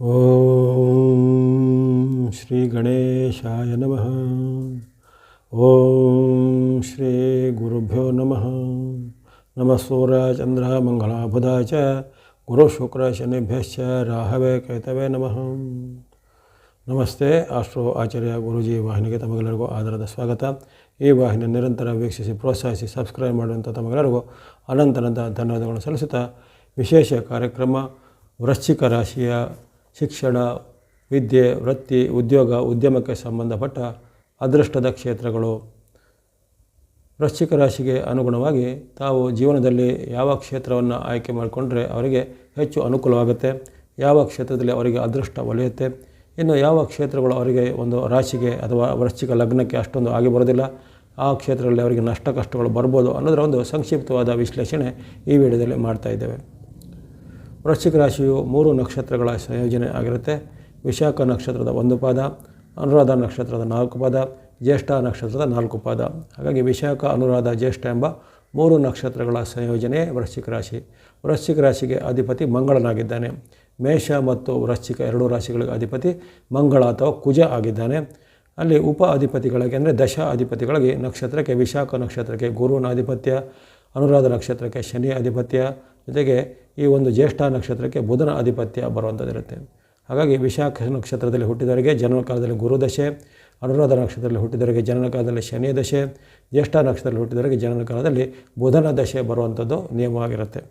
ಓಂ ಶ್ರೀ ಗಣೇಶಾಯ ನಮಃ ಓಂ ಶ್ರೀ ಗುರುಭ್ಯೋ ನಮಃ ನಮಃ ಸೂರ್ಯ ಚಂದ್ರ ಮಂಗಳ ಬುಧ ಚ ಗುರು ಶುಕ್ರ ಶನಿಭ್ಯಶ್ಚ ರಾಹವೇ ಕೇತವೇ ನಮಃ ನಮಸ್ತೆ ಆಸ್ಟ್ರೋ ಆಚಾರ್ಯ ಗುರುಜಿ ವಾಹಿನಿಗೆ ತಮಗೆಲ್ಲರಿಗೂ ಆಧಾರದ ಸ್ವಾಗತ ಈ ವಾಹಿನಿ ನಿರಂತರ ವೀಕ್ಷಿಸಿ ಪ್ರೋತ್ಸಾಹಿಸಿ ಸಬ್ಸ್ಕ್ರೈಬ್ ಮಾಡುವಂಥ ತಮಗೆಲ್ಲರಿಗೂ ಅನಂತನಂತ ಧನ್ಯವಾದಗಳನ್ನು ಸಲ್ಲಿಸುತ್ತಾ ವಿಶೇಷ ಕಾರ್ಯಕ್ರಮ ವೃಶ್ಚಿಕ ರಾಶಿಯ ಶಿಕ್ಷಣ, ವಿದ್ಯೆ, ವೃತ್ತಿ, ಉದ್ಯೋಗ, ಉದ್ಯಮಕ್ಕೆ ಸಂಬಂಧಪಟ್ಟ ಅದೃಷ್ಟದ ಕ್ಷೇತ್ರಗಳು. ವೃಶ್ಚಿಕ ರಾಶಿಗೆ ಅನುಗುಣವಾಗಿ ತಾವು ಜೀವನದಲ್ಲಿ ಯಾವ ಕ್ಷೇತ್ರವನ್ನು ಆಯ್ಕೆ ಮಾಡಿಕೊಂಡ್ರೆ ಅವರಿಗೆ ಹೆಚ್ಚು ಅನುಕೂಲವಾಗುತ್ತೆ. ಯಾವ ಕ್ಷೇತ್ರದಲ್ಲಿ ಅವರಿಗೆ ಅದೃಷ್ಟ ಒಲಿಯುತ್ತೆ ಇನ್ನು ಯಾವ ಕ್ಷೇತ್ರಗಳು ಅವರಿಗೆ ಒಂದು ರಾಶಿಗೆ ಅಥವಾ ವೃಶ್ಚಿಕ ಲಗ್ನಕ್ಕೆ ಅಷ್ಟೊಂದು ಆಗಿ ಬರೋದಿಲ್ಲ ಆ ಕ್ಷೇತ್ರಗಳಲ್ಲಿ ಅವರಿಗೆ ನಷ್ಟ ಕಷ್ಟಗಳು ಬರ್ಬೋದು ಅನ್ನೋದರ ಒಂದು ಸಂಕ್ಷಿಪ್ತವಾದ ವಿಶ್ಲೇಷಣೆ ಈ ವಿಡಿಯೋದಲ್ಲಿ ಮಾಡ್ತಾ ಇದ್ದೇವೆ. ವೃಶ್ಚಿಕ ರಾಶಿಯು ಮೂರು ನಕ್ಷತ್ರಗಳ ಸಂಯೋಜನೆ ಆಗಿರುತ್ತೆ. ವಿಶಾಖ ನಕ್ಷತ್ರದ ಒಂದು ಪಾದ, ಅನುರಾಧ ನಕ್ಷತ್ರದ ನಾಲ್ಕು ಪಾದ, ಜ್ಯೇಷ್ಠ ನಕ್ಷತ್ರದ ನಾಲ್ಕು ಪಾದ. ಹಾಗಾಗಿ ವಿಶಾಖ, ಅನುರಾಧ, ಜ್ಯೇಷ್ಠ ಎಂಬ ಮೂರು ನಕ್ಷತ್ರಗಳ ಸಂಯೋಜನೆ ವೃಶ್ಚಿಕ ರಾಶಿ. ವೃಶ್ಚಿಕ ರಾಶಿಗೆ ಅಧಿಪತಿ ಮಂಗಳನಾಗಿದ್ದಾನೆ. ಮೇಷ ಮತ್ತು ವೃಶ್ಚಿಕ ಎರಡೂ ರಾಶಿಗಳಿಗೆ ಅಧಿಪತಿ ಮಂಗಳ ಅಥವಾ ಕುಜ ಆಗಿದ್ದಾನೆ. ಅಲ್ಲಿ ಉಪ ಅಧಿಪತಿಗಳಿಗೆ ಅಂದರೆ ದಶ ಅಧಿಪತಿಗಳಿಗೆ ನಕ್ಷತ್ರಕ್ಕೆ ವಿಶಾಖ ನಕ್ಷತ್ರಕ್ಕೆ ಗುರುವಿನ ಆಧಿಪತ್ಯ ಅನುರಾಧ ನಕ್ಷತ್ರಕ್ಕೆ ಶನಿ ಆಧಿಪತ್ಯ ಜೊತೆಗೆ ಈ ಒಂದು ಜ್ಯೇಷ್ಠ ನಕ್ಷತ್ರಕ್ಕೆ ಬುಧನ ಆಧಿಪತ್ಯ ಬರುವಂಥದ್ದಿರುತ್ತೆ. ಹಾಗಾಗಿ ವಿಶಾಖ ನಕ್ಷತ್ರದಲ್ಲಿ ಹುಟ್ಟಿದವರಿಗೆ ಜನನ ಕಾಲದಲ್ಲಿ ಗುರುದಶೆ ಅನುರಾಧ ನಕ್ಷತ್ರದಲ್ಲಿ ಹುಟ್ಟಿದವರಿಗೆ ಜನನ ಕಾಲದಲ್ಲಿ ಶನಿ ದಶೆ, ಜ್ಯೇಷ್ಠ ನಕ್ಷತ್ರದಲ್ಲಿ ಹುಟ್ಟಿದವರಿಗೆ ಜನನ ಕಾಲದಲ್ಲಿ ಬುಧನ ದಶೆ ಬರುವಂಥದ್ದು ನಿಯಮವಾಗಿರುತ್ತೆ.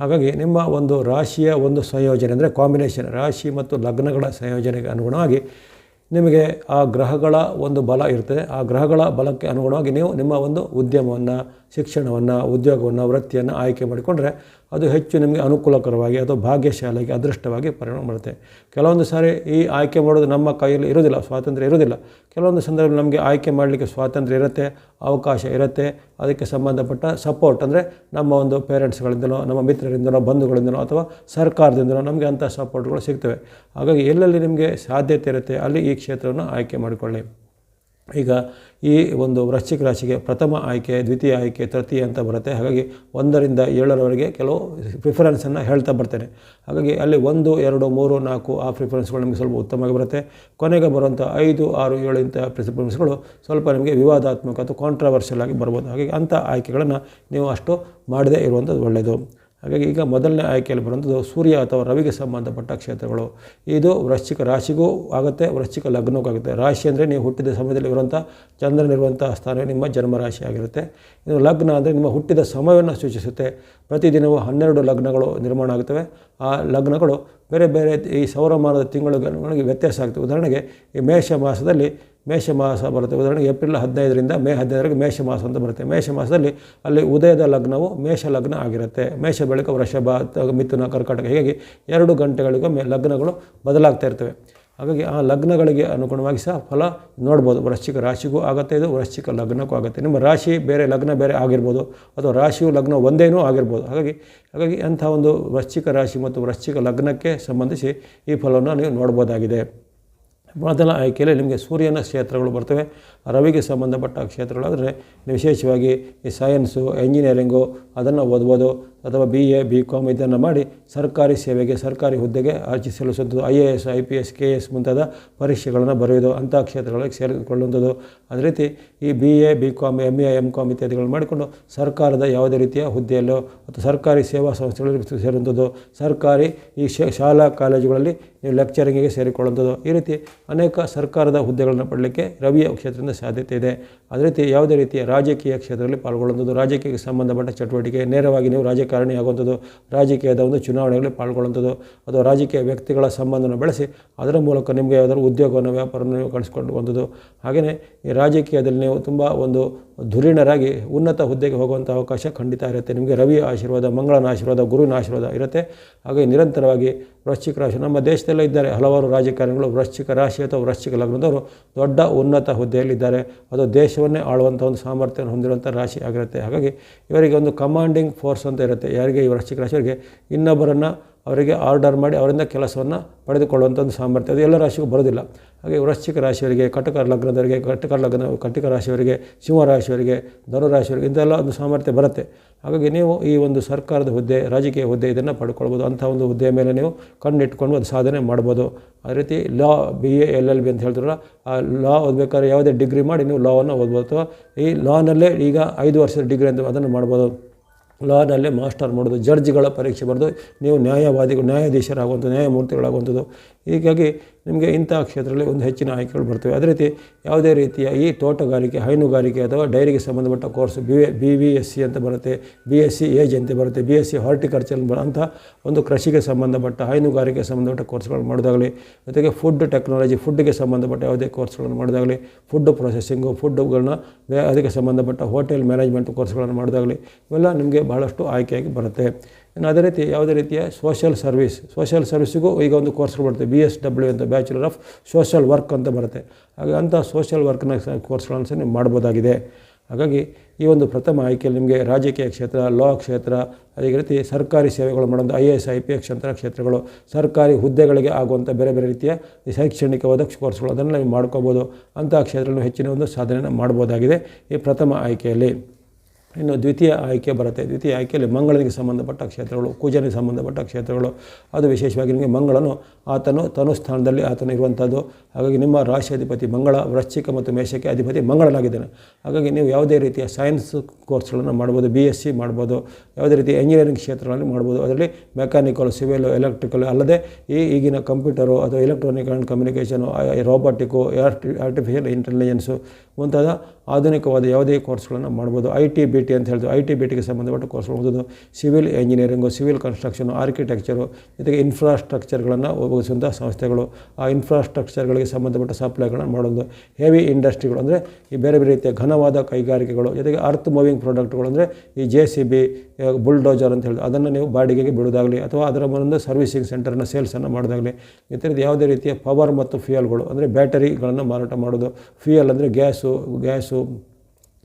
ಹಾಗಾಗಿ ನಿಮ್ಮ ಒಂದು ರಾಶಿಯ ಒಂದು ಸಂಯೋಜನೆ ಅಂದರೆ ಕಾಂಬಿನೇಷನ್ ರಾಶಿ ಮತ್ತು ಲಗ್ನಗಳ ಸಂಯೋಜನೆಗೆ ಅನುಗುಣವಾಗಿ ನಿಮಗೆ ಆ ಗ್ರಹಗಳ ಒಂದು ಬಲ ಇರ್ತದೆ ಆ ಗ್ರಹಗಳ ಬಲಕ್ಕೆ ಅನುಗುಣವಾಗಿ ನೀವು ನಿಮ್ಮ ಒಂದು ಉದ್ಯಮವನ್ನು ಶಿಕ್ಷಣವನ್ನು, ಉದ್ಯೋಗವನ್ನು, ವೃತ್ತಿಯನ್ನು ಆಯ್ಕೆ ಮಾಡಿಕೊಂಡ್ರೆ ಅದು ಹೆಚ್ಚು ನಿಮಗೆ ಅನುಕೂಲಕರವಾಗಿ ಅಥವಾ ಭಾಗ್ಯಶಾಲಿಯಾಗಿ, ಅದೃಷ್ಟವಾಗಿ ಪರಿಣಾಮ ಮಾಡುತ್ತೆ ಕೆಲವೊಂದು ಸಾರಿ ಈ ಆಯ್ಕೆ ಮಾಡೋದು ನಮ್ಮ ಕೈಯಲ್ಲಿ ಇರೋದಿಲ್ಲ ಸ್ವಾತಂತ್ರ್ಯ ಇರೋದಿಲ್ಲ ಕೆಲವೊಂದು ಸಂದರ್ಭದಲ್ಲಿ ನಮಗೆ ಆಯ್ಕೆ ಮಾಡಲಿಕ್ಕೆ ಸ್ವಾತಂತ್ರ್ಯ ಇರುತ್ತೆ, ಅವಕಾಶ ಇರುತ್ತೆ, ಅದಕ್ಕೆ ಸಂಬಂಧಪಟ್ಟ ಸಪೋರ್ಟ್ ಅಂದರೆ ನಮ್ಮ ಒಂದು ಪೇರೆಂಟ್ಸ್ಗಳಿಂದಲೋ ನಮ್ಮ ಮಿತ್ರರಿಂದಲೋ, ಬಂಧುಗಳಿಂದಲೋ ಅಥವಾ ಸರ್ಕಾರದಿಂದಲೋ ನಮಗೆ ಅಂಥ ಸಪೋರ್ಟ್ಗಳು ಸಿಗ್ತವೆ. ಹಾಗಾಗಿ ಎಲ್ಲೆಲ್ಲಿ ನಿಮಗೆ ಸಾಧ್ಯತೆ ಇರುತ್ತೆ, ಅಲ್ಲಿ ಈ ಕ್ಷೇತ್ರವನ್ನು ಆಯ್ಕೆ ಮಾಡಿಕೊಳ್ಳಿ. ಈಗ ಈ ಒಂದು ವೃಶ್ಚಿಕ ರಾಶಿಗೆ ಪ್ರಥಮ ಆಯ್ಕೆ, ದ್ವಿತೀಯ ಆಯ್ಕೆ, ತೃತೀಯ ಅಂತ ಬರುತ್ತೆ. ಹಾಗಾಗಿ ಒಂದರಿಂದ ಏಳರವರೆಗೆ ಕೆಲವು ಪ್ರಿಫರೆನ್ಸನ್ನು ಹೇಳ್ತಾ ಬರ್ತೇನೆ ಹಾಗಾಗಿ ಅಲ್ಲಿ ಒಂದು, ಎರಡು, ಮೂರು, ನಾಲ್ಕು ಆ ಪ್ರಿಫರೆನ್ಸ್ಗಳು ನಿಮಗೆ ಸ್ವಲ್ಪ ಉತ್ತಮವಾಗಿ ಬರುತ್ತೆ. ಕೊನೆಗೆ ಬರುವಂಥ ಐದು, ಆರು, ಏಳು ಇಂಥ ಪ್ರಿಫರೆನ್ಸ್ಗಳು ಸ್ವಲ್ಪ ನಿಮಗೆ ವಿವಾದಾತ್ಮಕ ಅಥವಾ ಕಾಂಟ್ರವರ್ಷಿಯಲ್ ಆಗಿ ಬರ್ಬೋದು. ಹಾಗಾಗಿ ಅಂಥ ಆಯ್ಕೆಗಳನ್ನು ನೀವು ಅಷ್ಟು ಮಾಡದೇ ಇರುವಂಥದ್ದು ಒಳ್ಳೆಯದು. ಹಾಗಾಗಿ ಈಗ ಮೊದಲನೇ ಆಯ್ಕೆಯಲ್ಲಿ ಬರುವಂಥದ್ದು ಸೂರ್ಯ ಅಥವಾ ರವಿಗೆ ಸಂಬಂಧಪಟ್ಟ ಕ್ಷೇತ್ರಗಳು. ಇದು ವೃಶ್ಚಿಕ ರಾಶಿಗೂ ಆಗುತ್ತೆ, ವೃಶ್ಚಿಕ ಲಗ್ನಕ್ಕೂ ಆಗುತ್ತೆ. ರಾಶಿ ಅಂದರೆ ನೀವು ಹುಟ್ಟಿದ ಸಮಯದಲ್ಲಿ ಇರುವಂಥ ಚಂದ್ರನಿರುವಂಥ ಸ್ಥಾನವೇ ನಿಮ್ಮ ಜನ್ಮರಾಶಿ ಆಗಿರುತ್ತೆ. ಇದು ಲಗ್ನ ಅಂದರೆ ನಿಮ್ಮ ಹುಟ್ಟಿದ ಸಮಯವನ್ನು ಸೂಚಿಸುತ್ತೆ. ಪ್ರತಿದಿನವೂ ಹನ್ನೆರಡು ಲಗ್ನಗಳು ನಿರ್ಮಾಣ ಆಗುತ್ತವೆ ಆ ಲಗ್ನಗಳು ಬೇರೆ ಬೇರೆ ಈ ಸೌರಮಾನದ ತಿಂಗಳುಗಳಿಗೆ ವ್ಯತ್ಯಾಸ ಆಗ್ತವೆ. ಉದಾಹರಣೆಗೆ ಈ ಮೇಷ ಮಾಸದಲ್ಲಿ ಮೇಷ ಮಾಸ ಬರುತ್ತೆ. ಉದಾಹರಣೆಗೆ ಏಪ್ರಿಲ್ ಹದಿನೈದರಿಂದ ಮೇ ಹದಿನೈದರಿಗೆ ಮೇಷ ಮಾಸ ಅಂತ ಬರುತ್ತೆ. ಮೇಷ ಮಾಸದಲ್ಲಿ ಅಲ್ಲಿ ಉದಯದ ಲಗ್ನವು ಮೇಷ ಲಗ್ನ ಆಗಿರುತ್ತೆ. ಮೇಷ ಬಳಿಕ, ವೃಷಭ ಮಿಥುನ, ಕರ್ಕಾಟಕ ಹೀಗಾಗಿ ಎರಡು ಗಂಟೆಗಳಿಗೊಮ್ಮೆ ಲಗ್ನಗಳು ಬದಲಾಗ್ತಾ ಇರ್ತವೆ. ಹಾಗಾಗಿ ಆ ಲಗ್ನಗಳಿಗೆ ಅನುಗುಣವಾಗಿ ಸಹ ಫಲ ನೋಡ್ಬೋದು. ವೃಶ್ಚಿಕ ರಾಶಿಗೂ ಆಗುತ್ತೆ ಇದು, ವೃಶ್ಚಿಕ ಲಗ್ನಕ್ಕೂ ಆಗುತ್ತೆ. ನಿಮ್ಮ ರಾಶಿ ಬೇರೆ, ಲಗ್ನ ಬೇರೆ ಆಗಿರ್ಬೋದು ಅಥವಾ ರಾಶಿಯು ಲಗ್ನ ಒಂದೇನೂ ಆಗಿರ್ಬೋದು. ಹಾಗಾಗಿ ಹಾಗಾಗಿ ಅಂಥ ಒಂದು ವೃಶ್ಚಿಕ ರಾಶಿ ಮತ್ತು ವೃಶ್ಚಿಕ ಲಗ್ನಕ್ಕೆ ಸಂಬಂಧಿಸಿ ಈ ಫಲವನ್ನು ನೀವು ನೋಡ್ಬೋದಾಗಿದೆ. ಮೊದಲ ಆಯ್ಕೆಯಲ್ಲಿ ನಿಮಗೆ ಸೂರ್ಯನ ಕ್ಷೇತ್ರಗಳು ಬರ್ತವೆ, ರವಿಗೆ ಸಂಬಂಧಪಟ್ಟ ಕ್ಷೇತ್ರಗಳಾದರೆ ವಿಶೇಷವಾಗಿ ಈ ಸೈನ್ಸು ಎಂಜಿನಿಯರಿಂಗು ಅದನ್ನು ಓದ್ಬೋದು, ಅಥವಾ ಬಿ ಎ ಬಿ ಕಾಮ್ ಇದನ್ನು ಮಾಡಿ ಸರ್ಕಾರಿ ಸೇವೆಗೆ, ಸರ್ಕಾರಿ ಹುದ್ದೆಗೆ ಅರ್ಜಿ ಸಲ್ಲಿಸುವುದು I A S I P S K S ಮುಂತಾದ ಪರೀಕ್ಷೆಗಳನ್ನು ಬರೆಯೋದು, ಅಂಥ ಕ್ಷೇತ್ರಗಳಿಗೆ ಸೇರಿಕೊಳ್ಳುವಂಥದ್ದು. ಅದೇ ರೀತಿ ಈ B A B com M A M com ಇತ್ಯಾದಿಗಳನ್ನು ಮಾಡಿಕೊಂಡು ಸರ್ಕಾರದ ಯಾವುದೇ ರೀತಿಯ ಹುದ್ದೆಯಲ್ಲೋ ಅಥವಾ ಸರ್ಕಾರಿ ಸೇವಾ ಸಂಸ್ಥೆಗಳಲ್ಲಿ ಸೇರುವಂಥದ್ದು, ಸರ್ಕಾರಿ ಈ ಶಾಲಾ, ಕಾಲೇಜುಗಳಲ್ಲಿ ನೀವು ಲೆಕ್ಚರಿಂಗಿಗೆ ಸೇರಿಕೊಳ್ಳುವಂಥದ್ದು. ಈ ರೀತಿ ಅನೇಕ ಸರ್ಕಾರದ ಹುದ್ದೆಗಳನ್ನು ಪಡಲಿಕ್ಕೆ ರವಿಯ ಕ್ಷೇತ್ರದಿಂದ ಸಾಧ್ಯತೆ ಇದೆ. ಅದೇ ರೀತಿ ಯಾವುದೇ ರೀತಿಯ ರಾಜಕೀಯ ಕ್ಷೇತ್ರದಲ್ಲಿ ಪಾಲ್ಗೊಳ್ಳುವಂಥದ್ದು, ರಾಜಕೀಯಕ್ಕೆ ಸಂಬಂಧಪಟ್ಟ ಚಟುವಟಿಕೆ, ನೇರವಾಗಿ ನೀವು ರಾಜಕಾರಣಿ ಆಗುವಂಥದ್ದು ರಾಜಕೀಯದ ಒಂದು ಚುನಾವಣೆಗಳಲ್ಲಿ ಪಾಲ್ಗೊಳ್ಳುವಂಥದ್ದು, ಅಥವಾ ರಾಜಕೀಯ ವ್ಯಕ್ತಿಗಳ ಸಂಬಂಧವನ್ನು ಬೆಳೆಸಿ ಅದರ ಮೂಲಕ ನಿಮಗೆ ಯಾವುದಾದ್ರು ಉದ್ಯೋಗವನ್ನು, ವ್ಯಾಪಾರವನ್ನು ನೀವು ಕಳಿಸ್ಕೊಳ್ಳುವಂಥದ್ದು ಹಾಗೆಯೇ ಈ ರಾಜಕೀಯದಲ್ಲಿ ನೀವು ತುಂಬ ಒಂದು ಧುರೀಣರಾಗಿ ಉನ್ನತ ಹುದ್ದೆಗೆ ಹೋಗುವಂಥ ಅವಕಾಶ ಖಂಡಿತ ಇರುತ್ತೆ. ನಿಮಗೆ ರವಿಯ ಆಶೀರ್ವಾದ, ಮಂಗಳನ ಆಶೀರ್ವಾದ, ಗುರುವಿನ ಆಶೀರ್ವಾದ ಇರುತ್ತೆ. ಹಾಗೆ ನಿರಂತರವಾಗಿ ವೃಶ್ಚಿಕ ರಾಶಿ, ನಮ್ಮ ದೇಶದಲ್ಲೇ ಇದ್ದಾರೆ ಹಲವಾರು ರಾಜಕಾರಣಿಗಳು ವೃಶ್ಚಿಕ ರಾಶಿ ಅಥವಾ ವೃಶ್ಚಿಕ ಲಗ್ನದವರು ದೊಡ್ಡ ಉನ್ನತ ಹುದ್ದೆಯಲ್ಲಿದ್ದಾರೆ. ಅದು ದೇಶವನ್ನೇ ಆಳುವಂಥ ಒಂದು ಸಾಮರ್ಥ್ಯವನ್ನು ಹೊಂದಿರುವಂಥ ರಾಶಿ ಆಗಿರುತ್ತೆ. ಹಾಗಾಗಿ ಇವರಿಗೆ ಒಂದು ಕಮಾಂಡಿಂಗ್ ಫೋರ್ಸ್ ಅಂತ ಇರುತ್ತೆ. ಯಾರಿಗೆ? ಈ ವೃಶ್ಚಿಕ ರಾಶಿಯವರಿಗೆ ಇನ್ನೊಬ್ಬರನ್ನು ಅವರಿಗೆ ಆರ್ಡರ್ ಮಾಡಿ ಅವರಿಂದ ಕೆಲಸವನ್ನು ಪಡೆದುಕೊಳ್ಳುವಂಥ ಒಂದು ಸಾಮರ್ಥ್ಯ. ಅದು ಎಲ್ಲ ರಾಶಿಗೂ ಬರೋದಿಲ್ಲ. ಹಾಗೆ ವೃಶ್ಚಿಕ ರಾಶಿಯವರಿಗೆ ಕಟಕ ಲಗ್ನದವರಿಗೆ, ಕಟಕ ಲಗ್ನ, ಕಟಕ ರಾಶಿಯವರಿಗೆ, ಸಿಂಹ ರಾಶಿಯವರಿಗೆ, ಧನುರಾಶಿಯವರಿಗೆ ಇಂಥೆಲ್ಲ ಒಂದು ಸಾಮರ್ಥ್ಯ ಬರುತ್ತೆ. ಹಾಗಾಗಿ ನೀವು ಈ ಒಂದು ಸರ್ಕಾರದ ಹುದ್ದೆ, ರಾಜಕೀಯ ಹುದ್ದೆ ಇದನ್ನು ಪಡ್ಕೊಳ್ಬೋದು. ಅಂಥ ಒಂದು ಹುದ್ದೆಯ ಮೇಲೆ ನೀವು ಕಣ್ಣಿಟ್ಕೊಂಡು ಅದು ಸಾಧನೆ ಮಾಡ್ಬೋದು. ಅದೇ ರೀತಿ law, B, A, L L, B ಅಂತ ಹೇಳ್ತಾರಲ್ಲ, ಆ ಲಾ ಓದಬೇಕಾದ್ರೆ ಯಾವುದೇ ಡಿಗ್ರಿ ಮಾಡಿ ನೀವು ಲಾವನ್ನು ಓದ್ಬೋದು. ಅಥವಾ ಈ ಲಾನಲ್ಲೇ ಈಗ ಐದು ವರ್ಷದ ಡಿಗ್ರಿ ಅಂತ ಅದನ್ನು ಮಾಡ್ಬೋದು. ಲಾನಲ್ಲೇ ಮಾಸ್ಟರ್ ಮಾಡೋದು, ಜಡ್ಜ್ಗಳ ಪರೀಕ್ಷೆ ಬರೆದು ನೀವು ನ್ಯಾಯವಾದಿಗಳು ನ್ಯಾಯಾಧೀಶರಾಗುವಂಥದ್ದು, ನ್ಯಾಯಮೂರ್ತಿಗಳಾಗುವಂಥದ್ದು. ಹೀಗಾಗಿ ನಿಮಗೆ ಇಂಥ ಕ್ಷೇತ್ರದಲ್ಲಿ ಒಂದು ಹೆಚ್ಚಿನ ಆಯ್ಕೆಗಳು ಬರ್ತವೆ. ಅದೇ ರೀತಿ ಯಾವುದೇ ರೀತಿಯ ಈ ತೋಟಗಾರಿಕೆ, ಹೈನುಗಾರಿಕೆ ಅಥವಾ ಡೈರಿಗೆ ಸಂಬಂಧಪಟ್ಟ course, B B V S, C ಅಂತ ಬರುತ್ತೆ, ಬಿ, ಎಸ್, ಸಿ, ಏಜ್ ಅಂತ ಬರುತ್ತೆ, ಬಿ, ಎಸ್, ಸಿ ಹಾರ್ಟಿಕಲ್ಚರ್ ಅಂತ ಒಂದು ಕೃಷಿಗೆ ಸಂಬಂಧಪಟ್ಟ ಹೈನುಗಾರಿಕೆ ಸಂಬಂಧಪಟ್ಟ ಕೋರ್ಸ್ಗಳು ಮಾಡೋದಾಗಲಿ, ಜೊತೆಗೆ ಫುಡ್ ಟೆಕ್ನಾಲಜಿ, ಫುಡ್ಗೆ ಸಂಬಂಧಪಟ್ಟ ಯಾವುದೇ ಕೋರ್ಸ್ಗಳನ್ನು ಮಾಡೋದಾಗಲಿ, ಫುಡ್ ಪ್ರೊಸೆಸಿಂಗು, ಫುಡ್ಗಳನ್ನ ಅದಕ್ಕೆ ಸಂಬಂಧಪಟ್ಟ ಹೋಟೆಲ್ ಮ್ಯಾನೇಜ್ಮೆಂಟ್ ಕೋರ್ಸ್ಗಳನ್ನು ಮಾಡೋದಾಗಲಿ, ಇವೆಲ್ಲ ನಿಮಗೆ ಬಹಳಷ್ಟು ಆಯ್ಕೆಯಾಗಿ ಬರುತ್ತೆ. ಇನ್ನು ಅದೇ ರೀತಿ ಯಾವುದೇ ರೀತಿಯ ಸೋಷಿಯಲ್ ಸರ್ವಿಸ್ ಸೋಷಿಯಲ್ ಸರ್ವಿಸ್ಗೂ ಈಗ ಒಂದು ಕೋರ್ಸ್ಗಳು ಬರುತ್ತೆ. ಬಿ ಎಸ್ ಡಬ್ಲ್ಯೂ ಅಂತ ಬ್ಯಾಚುಲರ್ ಆಫ್ ಸೋಷಿಯಲ್ ವರ್ಕ್ ಅಂತ ಬರುತ್ತೆ. ಹಾಗೆ ಅಂಥ ಸೋಷಿಯಲ್ ವರ್ಕ್ನ ಕೋರ್ಸ್ಗಳನ್ನು ಸಹ ನೀವು ಮಾಡ್ಬೋದಾಗಿದೆ. ಹಾಗಾಗಿ ಈ ಒಂದು ಪ್ರಥಮ ಆಯ್ಕೆಯಲ್ಲಿ ನಿಮಗೆ ರಾಜಕೀಯ ಕ್ಷೇತ್ರ ಲಾ ಕ್ಷೇತ್ರ, ಅದೇ ರೀತಿ ಸರ್ಕಾರಿ ಸೇವೆಗಳು ಮಾಡೋದು I A S I P S ಅಂತಹ ಕ್ಷೇತ್ರಗಳು, ಸರ್ಕಾರಿ ಹುದ್ದೆಗಳಿಗೆ ಆಗುವಂಥ ಬೇರೆ ಬೇರೆ ರೀತಿಯ ಶೈಕ್ಷಣಿಕವಾದ ಕೋರ್ಸ್ಗಳು ಅದನ್ನು ನೀವು ಮಾಡ್ಕೋಬೋದು. ಅಂತಹ ಕ್ಷೇತ್ರಗಳು ಹೆಚ್ಚಿನ ಒಂದು ಸಾಧನೆಯನ್ನು ಮಾಡ್ಬೋದಾಗಿದೆ ಈ ಪ್ರಥಮ ಆಯ್ಕೆಯಲ್ಲಿ. ಇನ್ನು ದ್ವಿತೀಯ ಆಯ್ಕೆ ಬರುತ್ತೆ. ದ್ವಿತೀಯ ಆಯ್ಕೆಯಲ್ಲಿ ಮಂಗಳನಿಗೆ ಸಂಬಂಧಪಟ್ಟ ಕ್ಷೇತ್ರಗಳು, ಕುಜನಿಗೆ ಸಂಬಂಧಪಟ್ಟ ಕ್ಷೇತ್ರಗಳು. ಅದು ವಿಶೇಷವಾಗಿ ನಿಮಗೆ ಮಂಗಳನು ಆತನು ತನು ಸ್ಥಾನದಲ್ಲಿ ಆತನು ಇರುವಂಥದ್ದು. ಹಾಗಾಗಿ ನಿಮ್ಮ ರಾಶಿ ಅಧಿಪತಿ ಮಂಗಳ, ವೃಶ್ಚಿಕ ಮತ್ತು ಮೇಷಕ್ಕೆ ಅಧಿಪತಿ ಮಂಗಳನಾಗಿದ್ದಾನೆ. ಹಾಗಾಗಿ ನೀವು ಯಾವುದೇ ರೀತಿಯ ಸೈನ್ಸ್ ಕೋರ್ಸ್ಗಳನ್ನು ಮಾಡ್ಬೋದು ಬಿ ಎಸ್ ಸಿ ಮಾಡ್ಬೋದು, ಯಾವುದೇ ರೀತಿ ಇಂಜಿನಿಯರಿಂಗ್ ಕ್ಷೇತ್ರಗಳಲ್ಲಿ ಮಾಡ್ಬೋದು. ಅದರಲ್ಲಿ ಮೆಕ್ಯಾನಿಕಲ್ ಸಿವಿಲ್ ಎಲೆಕ್ಟ್ರಿಕಲ್ ಅಲ್ಲದೆ ಈ ಈಗಿನ ಕಂಪ್ಯೂಟರು ಅಥವಾ electronic and communication robotic artificial intelligence ಮುಂತಾದ ಆಧುನಿಕವಾದ ಯಾವುದೇ ಕೋರ್ಸ್ಗಳನ್ನು ಮಾಡ್ಬೋದು. ಐ ಟಿ ಬಿ ಟಿ ಅಂತ ಹೇಳ್ತೀವಿ. ಐ ಟಿ ಬಿ ಟಿಗೆ ಸಂಬಂಧಪಟ್ಟ ಕೋರ್ಸ್ಗಳು. ಓದೋದು civil engineering civil construction architecture ಜೊತೆಗೆ ಇನ್ಫ್ರಾಸ್ಟ್ರಕ್ಚರ್ಗಳನ್ನು ಒದಗಿಸುವಂಥ ಸಂಸ್ಥೆಗಳು, ಆ ಇನ್ಫ್ರಾಸ್ಟ್ರಕ್ಚರ್ಗಳಿಗೆ ಸಂಬಂಧಪಟ್ಟ ಸಪ್ಲೈಗಳನ್ನು ಮಾಡೋದು ಹೆವಿ ಇಂಡಸ್ಟ್ರಿಗಳು ಅಂದರೆ ಈ ಬೇರೆ ಬೇರೆ ರೀತಿಯ ಘನವಾದ ಕೈಗಾರಿಕೆಗಳು, ಜೊತೆಗೆ ಅರ್ತ್ ಮೂವಿಂಗ್ ಪ್ರಾಡಕ್ಟ್ಗಳು ಅಂದರೆ ಈ ಜೆ ಸಿ ಬಿ ಬುಲ್ಡೋಜರ್ ಅಂತ ಹೇಳಿದ್ರು ಅದನ್ನು ನೀವು ಬಾಡಿಗೆಗೆ ಬಿಡೋದಾಗಲಿ ಅಥವಾ ಅದರ ಒಂದು ಸರ್ವಿಸಿಂಗ್ ಸೆಂಟರ್ನ ಸೇಲ್ಸನ್ನು ಮಾಡೋದಾಗಲಿ ಈ ಥರದ್ದು ಯಾವುದೇ ರೀತಿಯ ಪವರ್ ಮತ್ತು ಫ್ಯೂಯಲ್ಗಳು ಅಂದರೆ ಬ್ಯಾಟರಿಗಳನ್ನು ಮಾರಾಟ ಮಾಡೋದು ಫ್ಯೂಯಲ್ ಅಂದರೆ ಗ್ಯಾಸು ಗ್ಯಾಸು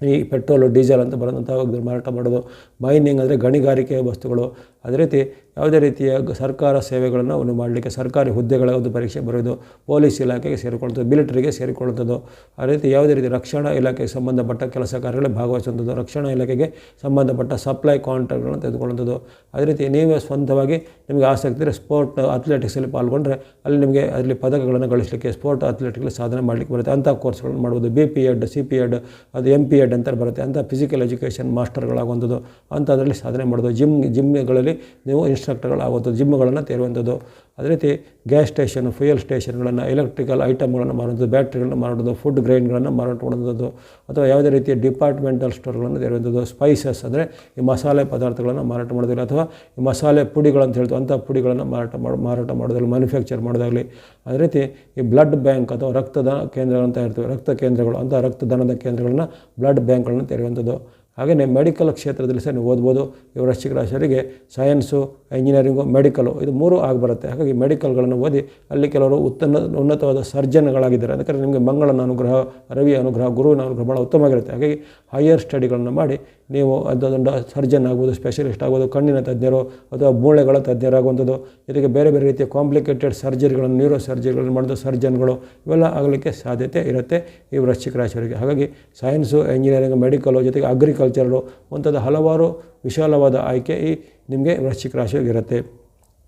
ಈ ಪೆಟ್ರೋಲು ಡೀಸೆಲ್ ಅಂತ ಬರೋದಂಥ ಮಾರಾಟ ಮಾಡೋದು ಮೈನಿಂಗ್ ಅಂದರೆ ಗಣಿಗಾರಿಕೆ ವಸ್ತುಗಳು ಅದೇ ರೀತಿ ಯಾವುದೇ ರೀತಿಯ ಸರ್ಕಾರ ಸೇವೆಗಳನ್ನು ಅವನು ಮಾಡಲಿಕ್ಕೆ ಸರ್ಕಾರಿ ಹುದ್ದೆಗಳ ಒಂದು ಪರೀಕ್ಷೆ ಬರೆಯೋದು ಪೊಲೀಸ್ ಇಲಾಖೆಗೆ ಸೇರಿಕೊಳ್ಳುತ್ತದೆ ಮಿಲಿಟರಿಗೆ ಸೇರಿಕೊಳ್ಳುತ್ತದೋ ಅದೇ ರೀತಿ ಯಾವುದೇ ರೀತಿ ರಕ್ಷಣಾ ಇಲಾಖೆಗೆ ಸಂಬಂಧಪಟ್ಟ ಕೆಲಸ ಕಾರ್ಯಗಳಲ್ಲಿ ಭಾಗವಹಿಸುವಂಥದ್ದು, ರಕ್ಷಣಾ ಇಲಾಖೆಗೆ ಸಂಬಂಧಪಟ್ಟ ಸಪ್ಲೈ ಕಾಂಟ್ರಾಕ್ಟ್ಗಳನ್ನು ತೆಗೆದುಕೊಳ್ಳುವಂಥದ್ದು, ಅದೇ ರೀತಿ ನೀವೇ ಸ್ವಂತವಾಗಿ ನಿಮಗೆ ಆಸಕ್ತಿ ಇದ್ದರೆ ಸ್ಪೋರ್ಟ್ ಅಥ್ಲೆಟಿಕ್ಸಲ್ಲಿ ಪಾಲ್ಗೊಂಡ್ರೆ ಅಲ್ಲಿ ನಿಮಗೆ ಅಲ್ಲಿ ಪದಕಗಳನ್ನು ಗಳಿಸಲಿಕ್ಕೆ ಸ್ಪೋರ್ಟ್ ಅಥ್ಲೆಟಿಕ್ಸಲ್ಲಿ ಸಾಧನೆ ಮಾಡಲಿಕ್ಕೆ ಬರುತ್ತೆ, ಅಂಥ ಕೋರ್ಸ್ಗಳನ್ನು ಮಾಡ್ಬೋದು, B P Ed, C P Ed, ಅದು ಎಂ ಪಿ ಎಡ್ ಅಂತ ಬರುತ್ತೆ, ಅಂಥ ಫಿಸಿಕಲ್ ಎಜುಕೇಷನ್ ಮಾಸ್ಟರ್ಗಳಾಗುವಂಥದ್ದು ಅಂಥದ್ರಲ್ಲಿ ಸಾಧನೆ ಮಾಡೋದು ಜಿಮ್, ಜಿಮ್ಗಳಲ್ಲಿ ನೀವು ಇನ್ಸ್ಟ್ರಕ್ಟರ್ಗಳಾಗೋದು ಜಿಮ್ಗಳನ್ನು ತೆರುವಂಥದ್ದು. ಅದೇ ರೀತಿ ಗ್ಯಾಸ್ ಸ್ಟೇಷನ್ ಫ್ಯೂಯಲ್ ಸ್ಟೇಷನ್ಗಳನ್ನು ಎಲೆಕ್ಟ್ರಿಕಲ್ ಐಟಮ್ಗಳನ್ನು ಮಾರುವಂಥದ್ದು ಬ್ಯಾಟ್ರಿಗಳನ್ನು ಮಾರುವಂಥದ್ದು ಫುಡ್ ಗ್ರೈನ್ಗಳನ್ನು ಮಾರಾಟ ಮಾಡುವಂಥದ್ದು ಅಥವಾ ಯಾವುದೇ ರೀತಿಯ ಡಿಪಾರ್ಟ್ಮೆಂಟಲ್ ಸ್ಟೋರ್ಗಳನ್ನು ತೆರೆಯುವಂಥದ್ದು ಸ್ಪೈಸಸ್ ಅಂದರೆ ಈ ಮಸಾಲೆ ಪದಾರ್ಥಗಳನ್ನು ಮಾರಾಟ ಮಾಡೋದಿಲ್ಲ ಅಥವಾ ಈ ಮಸಾಲೆ ಪುಡಿಗಳಂತ ಹೇಳ್ತೀವಿ, ಅಂಥ ಪುಡಿಗಳನ್ನು ಮಾರಾಟ ಮಾಡಿ, ಮಾರಾಟ ಮಾಡೋದಾಗಲಿ ಮ್ಯಾನುಫ್ಯಾಕ್ಚರ್ ಮಾಡೋದಾಗಲಿ. ಅದೇ ರೀತಿ ಈ ಬ್ಲಡ್ ಬ್ಯಾಂಕ್ ಅಥವಾ ರಕ್ತದ ಕೇಂದ್ರಗಳಂತ ಇರ್ತವೆ ರಕ್ತ ಕೇಂದ್ರಗಳು, ಅಂಥ ರಕ್ತದಾನದ ಕೇಂದ್ರಗಳನ್ನು ಬ್ಲಡ್ ಬ್ಯಾಂಕ್ಗಳನ್ನು ತೆರೆಯುವಂಥದ್ದು ಹಾಗೆಯೇ ಮೆಡಿಕಲ್ ಕ್ಷೇತ್ರದಲ್ಲಿ ಸಹ ನೀವು ಓದ್ಬೋದು. ಇವರು ವೃಶ್ಚಿಕ ರಾಶಿಯವರಿಗೆ ಸೈನ್ಸು ಇಂಜಿನಿಯರಿಂಗು ಮೆಡಿಕಲು ಇದು ಮೂರು ಆಗಿಬರುತ್ತೆ ಹಾಗಾಗಿ ಮೆಡಿಕಲ್ಗಳನ್ನು ಓದಿ ಅಲ್ಲಿ ಕೆಲವರು ಉತ್ತಮ ಉನ್ನತವಾದ ಸರ್ಜನ್ಗಳಾಗಿದ್ದಾರೆ ಅದಕ್ಕೆ ನಿಮಗೆ ಮಂಗಳನ ಅನುಗ್ರಹ, ರವಿಯ ಅನುಗ್ರಹ, ಗುರುವಿನ ಅನುಗ್ರಹ ಭಾಳ ಉತ್ತಮವಾಗಿರುತ್ತೆ. ಹಾಗಾಗಿ ಹೈಯರ್ ಸ್ಟಡಿಗಳನ್ನು ಮಾಡಿ ನೀವು ಅದು ದೊಡ್ಡ ಸರ್ಜನ್ ಆಗ್ಬೋದು ಸ್ಪೆಷಲಿಸ್ಟ್ ಆಗ್ಬೋದು ಕಣ್ಣಿನ ತಜ್ಞರು ಅಥವಾ ಮೂಳೆಗಳ ತಜ್ಞರಾಗುವಂಥದ್ದು, ಜೊತೆಗೆ ಬೇರೆ ಬೇರೆ ರೀತಿಯ ಕಾಂಪ್ಲಿಕೇಟೆಡ್ ಸರ್ಜರಿಗಳನ್ನು ನ್ಯೂರೋ ಸರ್ಜರಿಗಳನ್ನು ಮಾಡಿದ ಸರ್ಜನ್ಗಳು ಇವೆಲ್ಲ ಆಗಲಿಕ್ಕೆ ಸಾಧ್ಯತೆ ಇರುತ್ತೆ. ಈ ವೃಶ್ಚಿಕ ರಾಶಿಯವರಿಗೆ ಹಾಗಾಗಿ ಸೈನ್ಸು ಇಂಜಿನಿಯರಿಂಗ್ ಮೆಡಿಕಲು ಜೊತೆಗೆ ಅಗ್ರಿಕಲ್ಚರು ಮುಂತಾದ ಹಲವಾರು ವಿಶಾಲವಾದ ಆಯ್ಕೆ ಈ ನಿಮಗೆ ವೃಶ್ಚಿಕ ರಾಶಿಯಾಗಿರುತ್ತೆ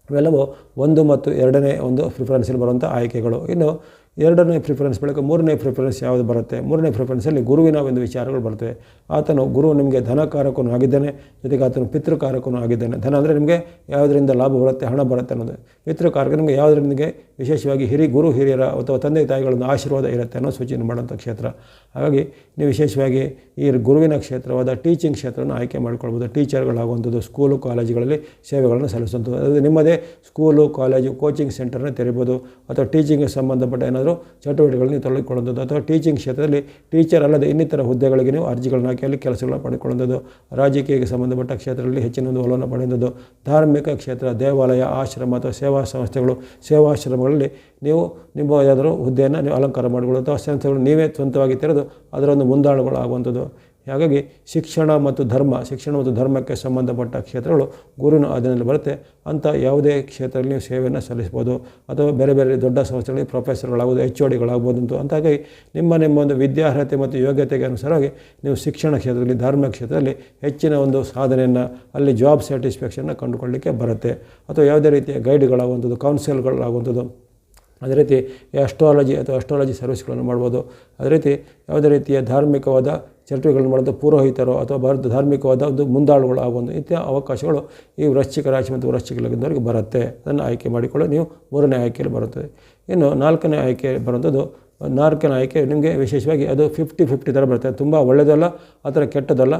ಇವೆಲ್ಲವೂ ಒಂದು ಮತ್ತು ಎರಡನೇ ಒಂದು ಪ್ರಿಫರೆನ್ಸಲ್ಲಿ ಬರುವಂಥ ಆಯ್ಕೆಗಳು. ಇನ್ನು ಎರಡನೇ ಪ್ರಿಫರೆನ್ಸ್ ಬಳಿಕ, ಮೂರನೇ ಪ್ರಿಫರೆನ್ಸ್ ಯಾವುದು ಬರುತ್ತೆ? ಮೂರನೇ ಪ್ರಿಫರೆನ್ಸಲ್ಲಿ ಗುರುವಿನ ಒಂದು ವಿಚಾರಗಳು ಬರ್ತವೆ. ಆತನು ಗುರು ನಿಮಗೆ ಧನಕಾರಕನೂ ಆಗಿದ್ದಾನೆ, ಜೊತೆಗೆ ಆತನು ಪಿತೃಕಾರಕನೂ ಆಗಿದ್ದಾನೆ. ಧನ ಅಂದರೆ ನಿಮಗೆ ಯಾವುದರಿಂದ ಲಾಭ ಬರುತ್ತೆ, ಹಣ ಬರುತ್ತೆ ಅನ್ನೋದು. ಪಿತೃಕಾರಕ ನಿಮಗೆ ಯಾವುದರಿಂದ ನಿಮಗೆ ವಿಶೇಷವಾಗಿ ಹಿರಿ ಗುರು, ಹಿರಿಯರ ಅಥವಾ ತಂದೆ ತಾಯಿಗಳನ್ನು ಆಶೀರ್ವಾದ ಇರುತ್ತೆ ಅನ್ನೋ ಸೂಚನೆ ಮಾಡುವಂಥ ಕ್ಷೇತ್ರ. ಹಾಗಾಗಿ ನೀವು ವಿಶೇಷವಾಗಿ ಈ ಗುರುವಿನ ಕ್ಷೇತ್ರವಾದ ಟೀಚಿಂಗ್ ಕ್ಷೇತ್ರವನ್ನು ಆಯ್ಕೆ ಮಾಡಿಕೊಳ್ಬೋದು. ಟೀಚರ್ಗಳಾಗುವಂಥದ್ದು ಸ್ಕೂಲು ಕಾಲೇಜುಗಳಲ್ಲಿ ಸೇವೆಗಳನ್ನು ಸಲ್ಲಿಸುವಂಥದ್ದು. ಅದು ನಿಮ್ಮದೇ ಸ್ಕೂಲು ಕಾಲೇಜು ಕೋಚಿಂಗ್ ಸೆಂಟರ್ನ ತೆರಿಬೋದು. ಅಥವಾ ಟೀಚಿಂಗ್ಗೆ ಸಂಬಂಧಪಟ್ಟ ಏನಾದರೂ ಚಟುವಟಿಕೆಗಳನ್ನು ತೊಡಗಿಕೊಳ್ಳುವಂಥದ್ದು ಅಥವಾ ಟೀಚಿಂಗ್ ಕ್ಷೇತ್ರದಲ್ಲಿ ಟೀಚರ್ ಅಲ್ಲದೆ ಇನ್ನಿತರ ಹುದ್ದೆಗಳಿಗೆ ನೀವು ಅರ್ಜಿಗಳನ್ನು ಹಾಕಿ ಅಲ್ಲಿ ಕೆಲಸಗಳನ್ನ ಪಡೆದುಕೊಳ್ಳುವಂಥದ್ದು ರಾಜಕೀಯಕ್ಕೆ ಸಂಬಂಧಪಟ್ಟ ಕ್ಷೇತ್ರದಲ್ಲಿ ಹೆಚ್ಚಿನ ಒಂದು ಒಲವನ್ನು ಪಡೆಯುವುದು ಧಾರ್ಮಿಕ ಕ್ಷೇತ್ರ, ದೇವಾಲಯ, ಆಶ್ರಮ ಅಥವಾ ಸೇವಾ ಸಂಸ್ಥೆಗಳು, ಸೇವಾಶ್ರಮಗಳಲ್ಲಿ ನೀವು ನಿಮ್ಮ ಯಾವುದಾದ್ರೂ ಹುದ್ದೆಯನ್ನು ನೀವು ಅಲಂಕಾರ ಮಾಡಿಕೊಳ್ಳೋದು ಅಥವಾ ಸಂಸ್ಥೆಗಳು ನೀವೇ ಸ್ವಂತವಾಗಿ ತೆರೆದು ಅದರ ಒಂದು ಮುಂದಾಳುಗಳು ಆಗುವಂಥದ್ದು ಹಾಗಾಗಿ ಶಿಕ್ಷಣ ಮತ್ತು ಧರ್ಮ, ಶಿಕ್ಷಣ ಮತ್ತು ಧರ್ಮಕ್ಕೆ ಸಂಬಂಧಪಟ್ಟ ಕ್ಷೇತ್ರಗಳು ಗುರುವಿನ ಅಧೀನದಲ್ಲಿ ಬರುತ್ತೆ. ಅಂಥ ಯಾವುದೇ ಕ್ಷೇತ್ರದಲ್ಲಿ ನೀವು ಸೇವೆಯನ್ನು ಸಲ್ಲಿಸ್ಬೋದು ಅಥವಾ ಬೇರೆ ಬೇರೆ ದೊಡ್ಡ ಸಂಸ್ಥೆಗಳಲ್ಲಿ ಪ್ರೊಫೆಸರ್ಗಳಾಗ್ಬೋದು ಎಚ್ ಓ ಡಿಗಳಾಗ್ಬೋದು ಅಂತ. ಹಾಗಾಗಿ ನಿಮ್ಮ ನಿಮ್ಮ ಒಂದು ವಿದ್ಯಾರ್ಹತೆ ಮತ್ತು ಯೋಗ್ಯತೆಗೆ ಅನುಸಾರವಾಗಿ ನೀವು ಶಿಕ್ಷಣ ಕ್ಷೇತ್ರದಲ್ಲಿ ಧಾರ್ಮಿಕ ಕ್ಷೇತ್ರದಲ್ಲಿ ಹೆಚ್ಚಿನ ಒಂದು ಸಾಧನೆಯನ್ನು, ಅಲ್ಲಿ ಜಾಬ್ ಸ್ಯಾಟಿಸ್ಫ್ಯಾಕ್ಷನ್ನ ಕಂಡುಕೊಳ್ಳಲಿಕ್ಕೆ ಬರುತ್ತೆ. ಅಥವಾ ಯಾವುದೇ ರೀತಿಯ ಗೈಡ್ಗಳಾಗುವಂಥದ್ದು ಕೌನ್ಸಿಲ್ಗಳಾಗುವಂಥದ್ದು ಅದೇ ರೀತಿ ಆಸ್ಟ್ರಾಲಜಿ ಅಥವಾ ಆಸ್ಟ್ರಾಲಜಿ ಸರ್ವಿಸ್ಗಳನ್ನು ಮಾಡ್ಬೋದು. ಅದೇ ರೀತಿ ಯಾವುದೇ ರೀತಿಯ ಧಾರ್ಮಿಕವಾದ ಚಟುವಟಿಕೆಗಳನ್ನು ಮಾಡುವಂಥ ಪುರೋಹಿತರು ಅಥವಾ ಭಾರತ ಧಾರ್ಮಿಕವಾದ ಒಂದು ಮುಂದಾಳುಗಳು ಆಗುವಂಥ ಇತ್ಯ ಅವಕಾಶಗಳು ಈ ವೃಶ್ಚಿಕ ರಾಶಿ ಮತ್ತು ವೃಶ್ಚಿಕ ಲಗ್ನದವರಿಗೆ ಬರುತ್ತೆ. ಅದನ್ನು ಆಯ್ಕೆ ಮಾಡಿಕೊಳ್ಳಲು ನೀವು ಮೂರನೇ ಆಯ್ಕೆಯಲ್ಲಿ ಬರುತ್ತದೆ. ಇನ್ನು ನಾಲ್ಕನೇ ಆಯ್ಕೆ ಬರುವಂಥದ್ದು ನಾಲ್ಕನೇ ಆಯ್ಕೆ ನಿಮಗೆ ವಿಶೇಷವಾಗಿ ಅದು ಫಿಫ್ಟಿ ಫಿಫ್ಟಿ ಥರ ಬರುತ್ತೆ. ತುಂಬ ಒಳ್ಳೆಯದಲ್ಲ ಆ ಥರ ಕೆಟ್ಟದಲ್ಲ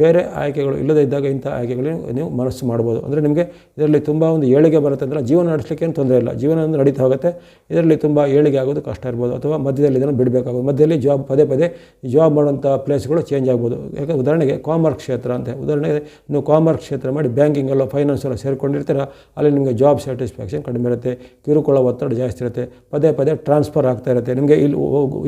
ಬೇರೆ ಆಯ್ಕೆಗಳು ಇಲ್ಲದೇ ಇದ್ದಾಗ ಇಂಥ ಆಯ್ಕೆಗಳು ನೀವು ಮನಸ್ಸು ಮಾಡ್ಬೋದು. ಅಂದರೆ ನಿಮಗೆ ಇದರಲ್ಲಿ ತುಂಬ ಒಂದು ಏಳಿಗೆ ಬರುತ್ತೆ ಅಂದರೆ ಜೀವನ ನಡೆಸಲಿಕ್ಕೆ ಏನು ತೊಂದರೆ ಇಲ್ಲ. ಜೀವನ ನಡೀತಾ ಹೋಗುತ್ತೆ. ಇದರಲ್ಲಿ ತುಂಬ ಏಳಿಗೆ ಆಗೋದು ಕಷ್ಟ ಇರ್ಬೋದು. ಅಥವಾ ಮಧ್ಯದಲ್ಲಿ ಇದನ್ನು ಬಿಡಬೇಕಾಗೋದು. ಮಧ್ಯದಲ್ಲಿ ಜಾಬ್ ಪದೇ ಪದೇ ಜಾಬ್ ಮಾಡುವಂಥ ಪ್ಲೇಸ್ಗಳು ಚೇಂಜ್ ಆಗ್ಬೋದು. ಯಾಕಂದರೆ ಉದಾಹರಣೆಗೆ ಕಾಮರ್ಸ್ ಕ್ಷೇತ್ರ ಅಂತ. ಉದಾಹರಣೆಗೆ ನೀವು ಕಾಮರ್ಸ್ ಕ್ಷೇತ್ರ ಮಾಡಿ ಬ್ಯಾಂಕಿಂಗ್ ಎಲ್ಲ ಫೈನಾನ್ಸ್ ಎಲ್ಲ ಸೇರಿಕೊಂಡಿರ್ತೀರ, ಅಲ್ಲಿ ನಿಮಗೆ ಜಾಬ್ ಸ್ಯಾಟಿಸ್ಫ್ಯಾಕ್ಷನ್ ಕಡಿಮೆ ಇರುತ್ತೆ. ಕಿರುಕುಳ ಒತ್ತಡ ಜಾಸ್ತಿ ಇರುತ್ತೆ. ಪದೇ ಪದೇ ಟ್ರಾನ್ಸ್ಫರ್ ಆಗ್ತಾ ಇರುತ್ತೆ. ನಿಮಗೆ ಇಲ್ಲಿ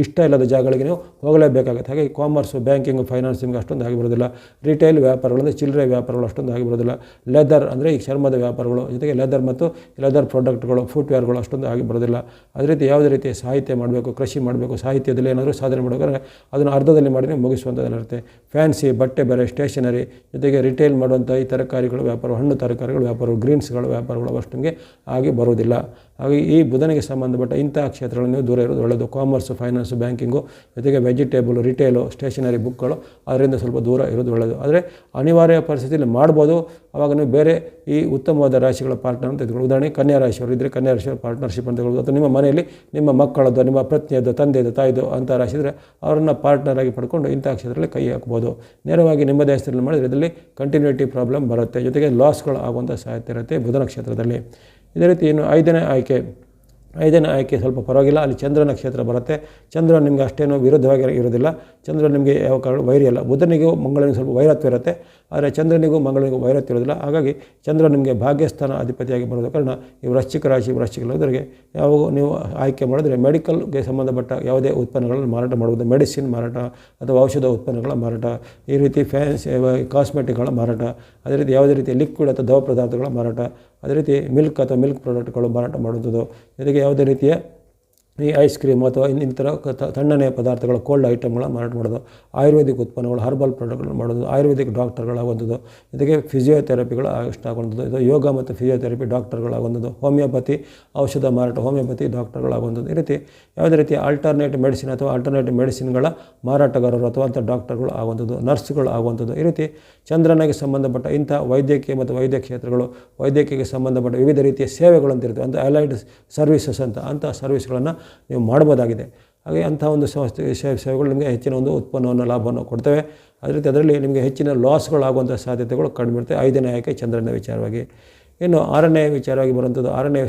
ಇಷ್ಟ ಇಲ್ಲದ ಜಾಗಗಳಿಗೆ ನೀವು ಹೋಗಲೇಬೇಕಾಗುತ್ತೆ. ಹಾಗೆ ಕಾಮರ್ಸು ಬ್ಯಾಂಕಿಂಗ್ ಫೈನಾನ್ಸ್ ನಿಮ್ಗೆ ಅಷ್ಟೊಂದು ಆಗಿ ಬರೋದಿಲ್ಲ. ರಿಟೇಲ್ ವ್ಯಾಪಾರಗಳು ಚಿಲ್ಲರೆ ವ್ಯಾಪಾರಗಳು ಅಷ್ಟೊಂದು ಆಗಿ ಬರೋದಿಲ್ಲ. ಲೆದರ್ ಅಂದರೆ ಈ ಚರ್ಮದ ವ್ಯಾಪಾರಗಳು, ಜೊತೆಗೆ ಲೆದರ್ ಮತ್ತು ಲೆದರ್ ಪ್ರಾಡಕ್ಟ್ಗಳು ಫುಟ್ವೇರ್ಗಳು ಅಷ್ಟೊಂದು ಆಗಿ ಬರೋದಿಲ್ಲ. ಅದೇ ರೀತಿ ಯಾವುದೇ ರೀತಿಯ ಸಾಹಿತ್ಯ ಮಾಡಬೇಕು, ಕೃಷಿ ಮಾಡಬೇಕು, ಸಾಹಿತ್ಯದಲ್ಲಿ ಏನಾದರೂ ಸಾಧನೆ ಮಾಡಬೇಕಾದ್ರೆ ಅದನ್ನು ಅರ್ಧದಲ್ಲಿ ಮಾಡಿ ನೀವು ಮುಗಿಸುವಂಥದ್ದಿರುತ್ತೆ ಫ್ಯಾನ್ಸಿ ಬಟ್ಟೆ ಬೇರೆ ಸ್ಟೇಷನರಿ ಜೊತೆಗೆ ರಿಟೇಲ್ ಮಾಡುವಂಥ ಈ ತರಕಾರಿಗಳು ವ್ಯಾಪಾರ ಹಣ್ಣು ತರಕಾರಿಗಳು ವ್ಯಾಪಾರಗಳು ಗ್ರೀನ್ಸ್ಗಳು ವ್ಯಾಪಾರಗಳು ಅಷ್ಟು ನಿಮಗೆ ಆಗಿ ಬರೋದಿಲ್ಲ. ಹಾಗೆ ಈ ಬುಧನಿಗೆ ಸಂಬಂಧಪಟ್ಟ ಇಂತಹ ಕ್ಷೇತ್ರಗಳನ್ನು ನೀವು ದೂರ ಇರೋದು ಒಳ್ಳೆಯದು ಕಾಮರ್ಸು ಫೈನಾನ್ಸ್ ಬ್ಯಾಂಕಿಂಗು ಜೊತೆಗೆ ವೆಜಿಟೇಬಲ್ ರಿಟೇಲು ಸ್ಟೇಷನರಿ ಬುಕ್ಗಳು ಅದರಿಂದ ಸ್ವಲ್ಪ ದೂರ ಇರೋದು ಒಳ್ಳೆಯದು ಆದರೆ ಅನಿವಾರ್ಯ ಪರಿಸ್ಥಿತಿಯಲ್ಲಿ ಮಾಡ್ಬೋದು. ಆವಾಗ ನೀವು ಬೇರೆ ಈ ಉತ್ತಮವಾದ ರಾಶಿಗಳ ಪಾರ್ಟ್ನರ್ ಅಂತ ತೆಗೆದುಕೊಳ್ಳಿ. ಉದಾಹರಣೆಗೆ ಕನ್ಯಾ ರಾಶಿಯವರು ಇದ್ದರೆ ಕನ್ಯಾ ರಾಶಿಯವರು ಪಾರ್ಟ್ನರ್ಶಿಪ್ ಅಂತ ತೆಗೆದು ಅಥವಾ ನಿಮ್ಮ ಮನೆಯಲ್ಲಿ ನಿಮ್ಮ ಮಕ್ಕಳದ್ದು, ನಿಮ್ಮ ಪತ್ನಿಯದ್ದು ತಂದೆಯದು ತಾಯಿದು ಅಂತ ರಾಶಿ ಇದ್ದರೆ ಅವರನ್ನು ಪಾರ್ಟ್ನರ್ ಆಗಿ ಪಡ್ಕೊಂಡು ಇಂಥ ಕ್ಷೇತ್ರದಲ್ಲಿ ಕೈ ಹಾಕ್ಬೋದು. ನೇರವಾಗಿ ನಿಮ್ಮದೇ ಹೆಸರಲ್ಲಿ ಮಾಡಿದರೆ ಇದರಲ್ಲಿ ಕಂಟಿನ್ಯೂಟಿ ಪ್ರಾಬ್ಲಮ್ ಬರುತ್ತೆ. ಜೊತೆಗೆ ಲಾಸ್ಗಳು ಆಗುವಂಥ ಸಾಧ್ಯತೆ ಇರುತ್ತೆ ಬುಧನ ಕ್ಷೇತ್ರದಲ್ಲಿ. ಇದೇ ರೀತಿ ಇನ್ನು ಐದನೇ ಆಯ್ಕೆ ಐದನೇ ಆಯ್ಕೆ ಸ್ವಲ್ಪ ಪರವಾಗಿಲ್ಲ. ಅಲ್ಲಿ ಚಂದ್ರ ನಕ್ಷತ್ರ ಬರುತ್ತೆ. ಚಂದ್ರ ನಿಮಗೆ ಅಷ್ಟೇನು ವಿರುದ್ಧವಾಗಿ ಇರೋದಿಲ್ಲ ಚಂದ್ರ ನಿಮಗೆ ಯಾವ ಕಾರಣ ವೈರಿ ಅಲ್ಲ. ಬುಧನಿಗೂ ಮಂಗಳನಿಗೆ ಸ್ವಲ್ಪ ವೈರತ್ವ ಇರುತ್ತೆ. ಆದರೆ ಚಂದ್ರನಿಗೂ ಮಂಗಳನಿಗೂ ವೈರತ್ವ ಇರೋದಿಲ್ಲ ಹಾಗಾಗಿ ಚಂದ್ರ ನಿಮಗೆ ಭಾಗ್ಯಸ್ಥಾನ ಅಧಿಪತಿಯಾಗಿ ಬರೋದ ಕಾರಣ ಈ ವೃಶ್ಚಿಕ ರಾಶಿ, ವೃಶ್ಚಿಕ ಯಾವಾಗೂ ನೀವು ಆಯ್ಕೆ ಮಾಡಿದ್ರೆ ಮೆಡಿಕಲ್ಗೆ ಸಂಬಂಧಪಟ್ಟ ಯಾವುದೇ ಉತ್ಪನ್ನಗಳನ್ನು ಮಾರಾಟ ಮಾಡುವುದು, ಮೆಡಿಸಿನ್ ಮಾರಾಟ ಅಥವಾ ಔಷಧ ಉತ್ಪನ್ನಗಳ ಮಾರಾಟ, ಈ ರೀತಿ ಫ್ಯಾನ್ಸ್, ಕಾಸ್ಮೆಟಿಕ್ಗಳ ಮಾರಾಟ, ಅದೇ ರೀತಿ ಯಾವುದೇ ರೀತಿ ಲಿಕ್ವಿಡ್ ಅಥವಾ ದ್ರವ ಪದಾರ್ಥಗಳ ಮಾರಾಟ ಅದೇ ರೀತಿ ಮಿಲ್ಕ್ ಅಥವಾ ಮಿಲ್ಕ್ ಪ್ರಾಡಕ್ಟ್ಗಳು ಮಾರಾಟ ಮಾಡುವಂಥದ್ದು. ಜೊತೆಗೆ ಯಾವುದೇ ರೀತಿಯ ಈ ಐಸ್ ಕ್ರೀಮ್ ಅಥವಾ ಇನ್ನಿತರ ತಣ್ಣನೆಯ ಪದಾರ್ಥಗಳು ಕೋಲ್ಡ್ ಐಟಮ್ಗಳ ಮಾರಾಟ ಮಾಡೋದು, ಆಯುರ್ವೇದಿಕ್ ಉತ್ಪನ್ನಗಳು, ಹರ್ಬಲ್ ಪ್ರಾಡಕ್ಟ್ಗಳು ಮಾಡೋದು, ಆಯುರ್ವೇದಿಕ್ ಡಾಕ್ಟರ್ಗಳಾಗುವಂಥದ್ದು ಜೊತೆಗೆ ಫಿಸಿಯೋಥೆರಪಿಗಳ ಇಷ್ಟ ಆಗುವಂಥದ್ದು ಇದು ಯೋಗ ಮತ್ತು ಫಿಸಿಯೋಥೆರಪಿ ಡಾಕ್ಟರ್ಗಳಾಗುವಂಥದ್ದು, ಹೋಮಿಯೋಪತಿ, ಔಷಧ ಮಾರಾಟ, ಹೋಮಿಯೋಪತಿ ಡಾಕ್ಟರ್ಗಳಾಗುವಂಥದ್ದು. ಈ ರೀತಿ ಯಾವುದೇ ರೀತಿಯ ಆಲ್ಟರ್ನೇಟ್ ಮೆಡಿಸಿನ್ ಅಥವಾ ಆಲ್ಟರ್ನೇಟಿವ್ ಮೆಡಿಸಿನ್ಗಳ ಮಾರಾಟಗಾರರು ಅಥವಾ ಅಂಥ ಡಾಕ್ಟರ್ಗಳು ಆಗುವಂಥದ್ದು, ನರ್ಸ್ಗಳು ಆಗುವಂಥದ್ದು. ಈ ರೀತಿ ಚಂದ್ರನಿಗೆ ಸಂಬಂಧಪಟ್ಟ ಇಂಥ ವೈದ್ಯಕೀಯ ಮತ್ತು ವೈದ್ಯ ಕ್ಷೇತ್ರಗಳು, ವೈದ್ಯಕೀಯಕ್ಕೆ ಸಂಬಂಧಪಟ್ಟ ವಿವಿಧ ರೀತಿಯ ಸೇವೆಗಳು ಅಂತ ಇರ್ತವೆ ಅಂತ ಅಲೈಡ್ ಸರ್ವಿಸಸ್ ಅಂತ, ಅಂಥ ಸರ್ವಿಸ್ಗಳನ್ನು ನೀವು ಮಾಡ್ಬೋದಾಗಿದೆ ಹಾಗೆ ಅಂಥ ಒಂದು ಸೇವೆಗಳು ನಿಮಗೆ ಹೆಚ್ಚಿನ ಒಂದು ಉತ್ಪನ್ನವನ್ನು, ಲಾಭವನ್ನು ಕೊಡ್ತವೆ. ಅದೇ ರೀತಿ ಅದರಲ್ಲಿ ನಿಮಗೆ ಹೆಚ್ಚಿನ ಲಾಸ್ಗಳಾಗುವಂಥ ಸಾಧ್ಯತೆಗಳು ಕಡಿಮೆ ಇರ್ತವೆ ಐದನೇ ಆಯ್ಕೆ ಚಂದ್ರನ ವಿಚಾರವಾಗಿ. ಇನ್ನು ಆರನೇ ವಿಚಾರವಾಗಿ ಬರುವಂಥದ್ದು, ಆರನೇ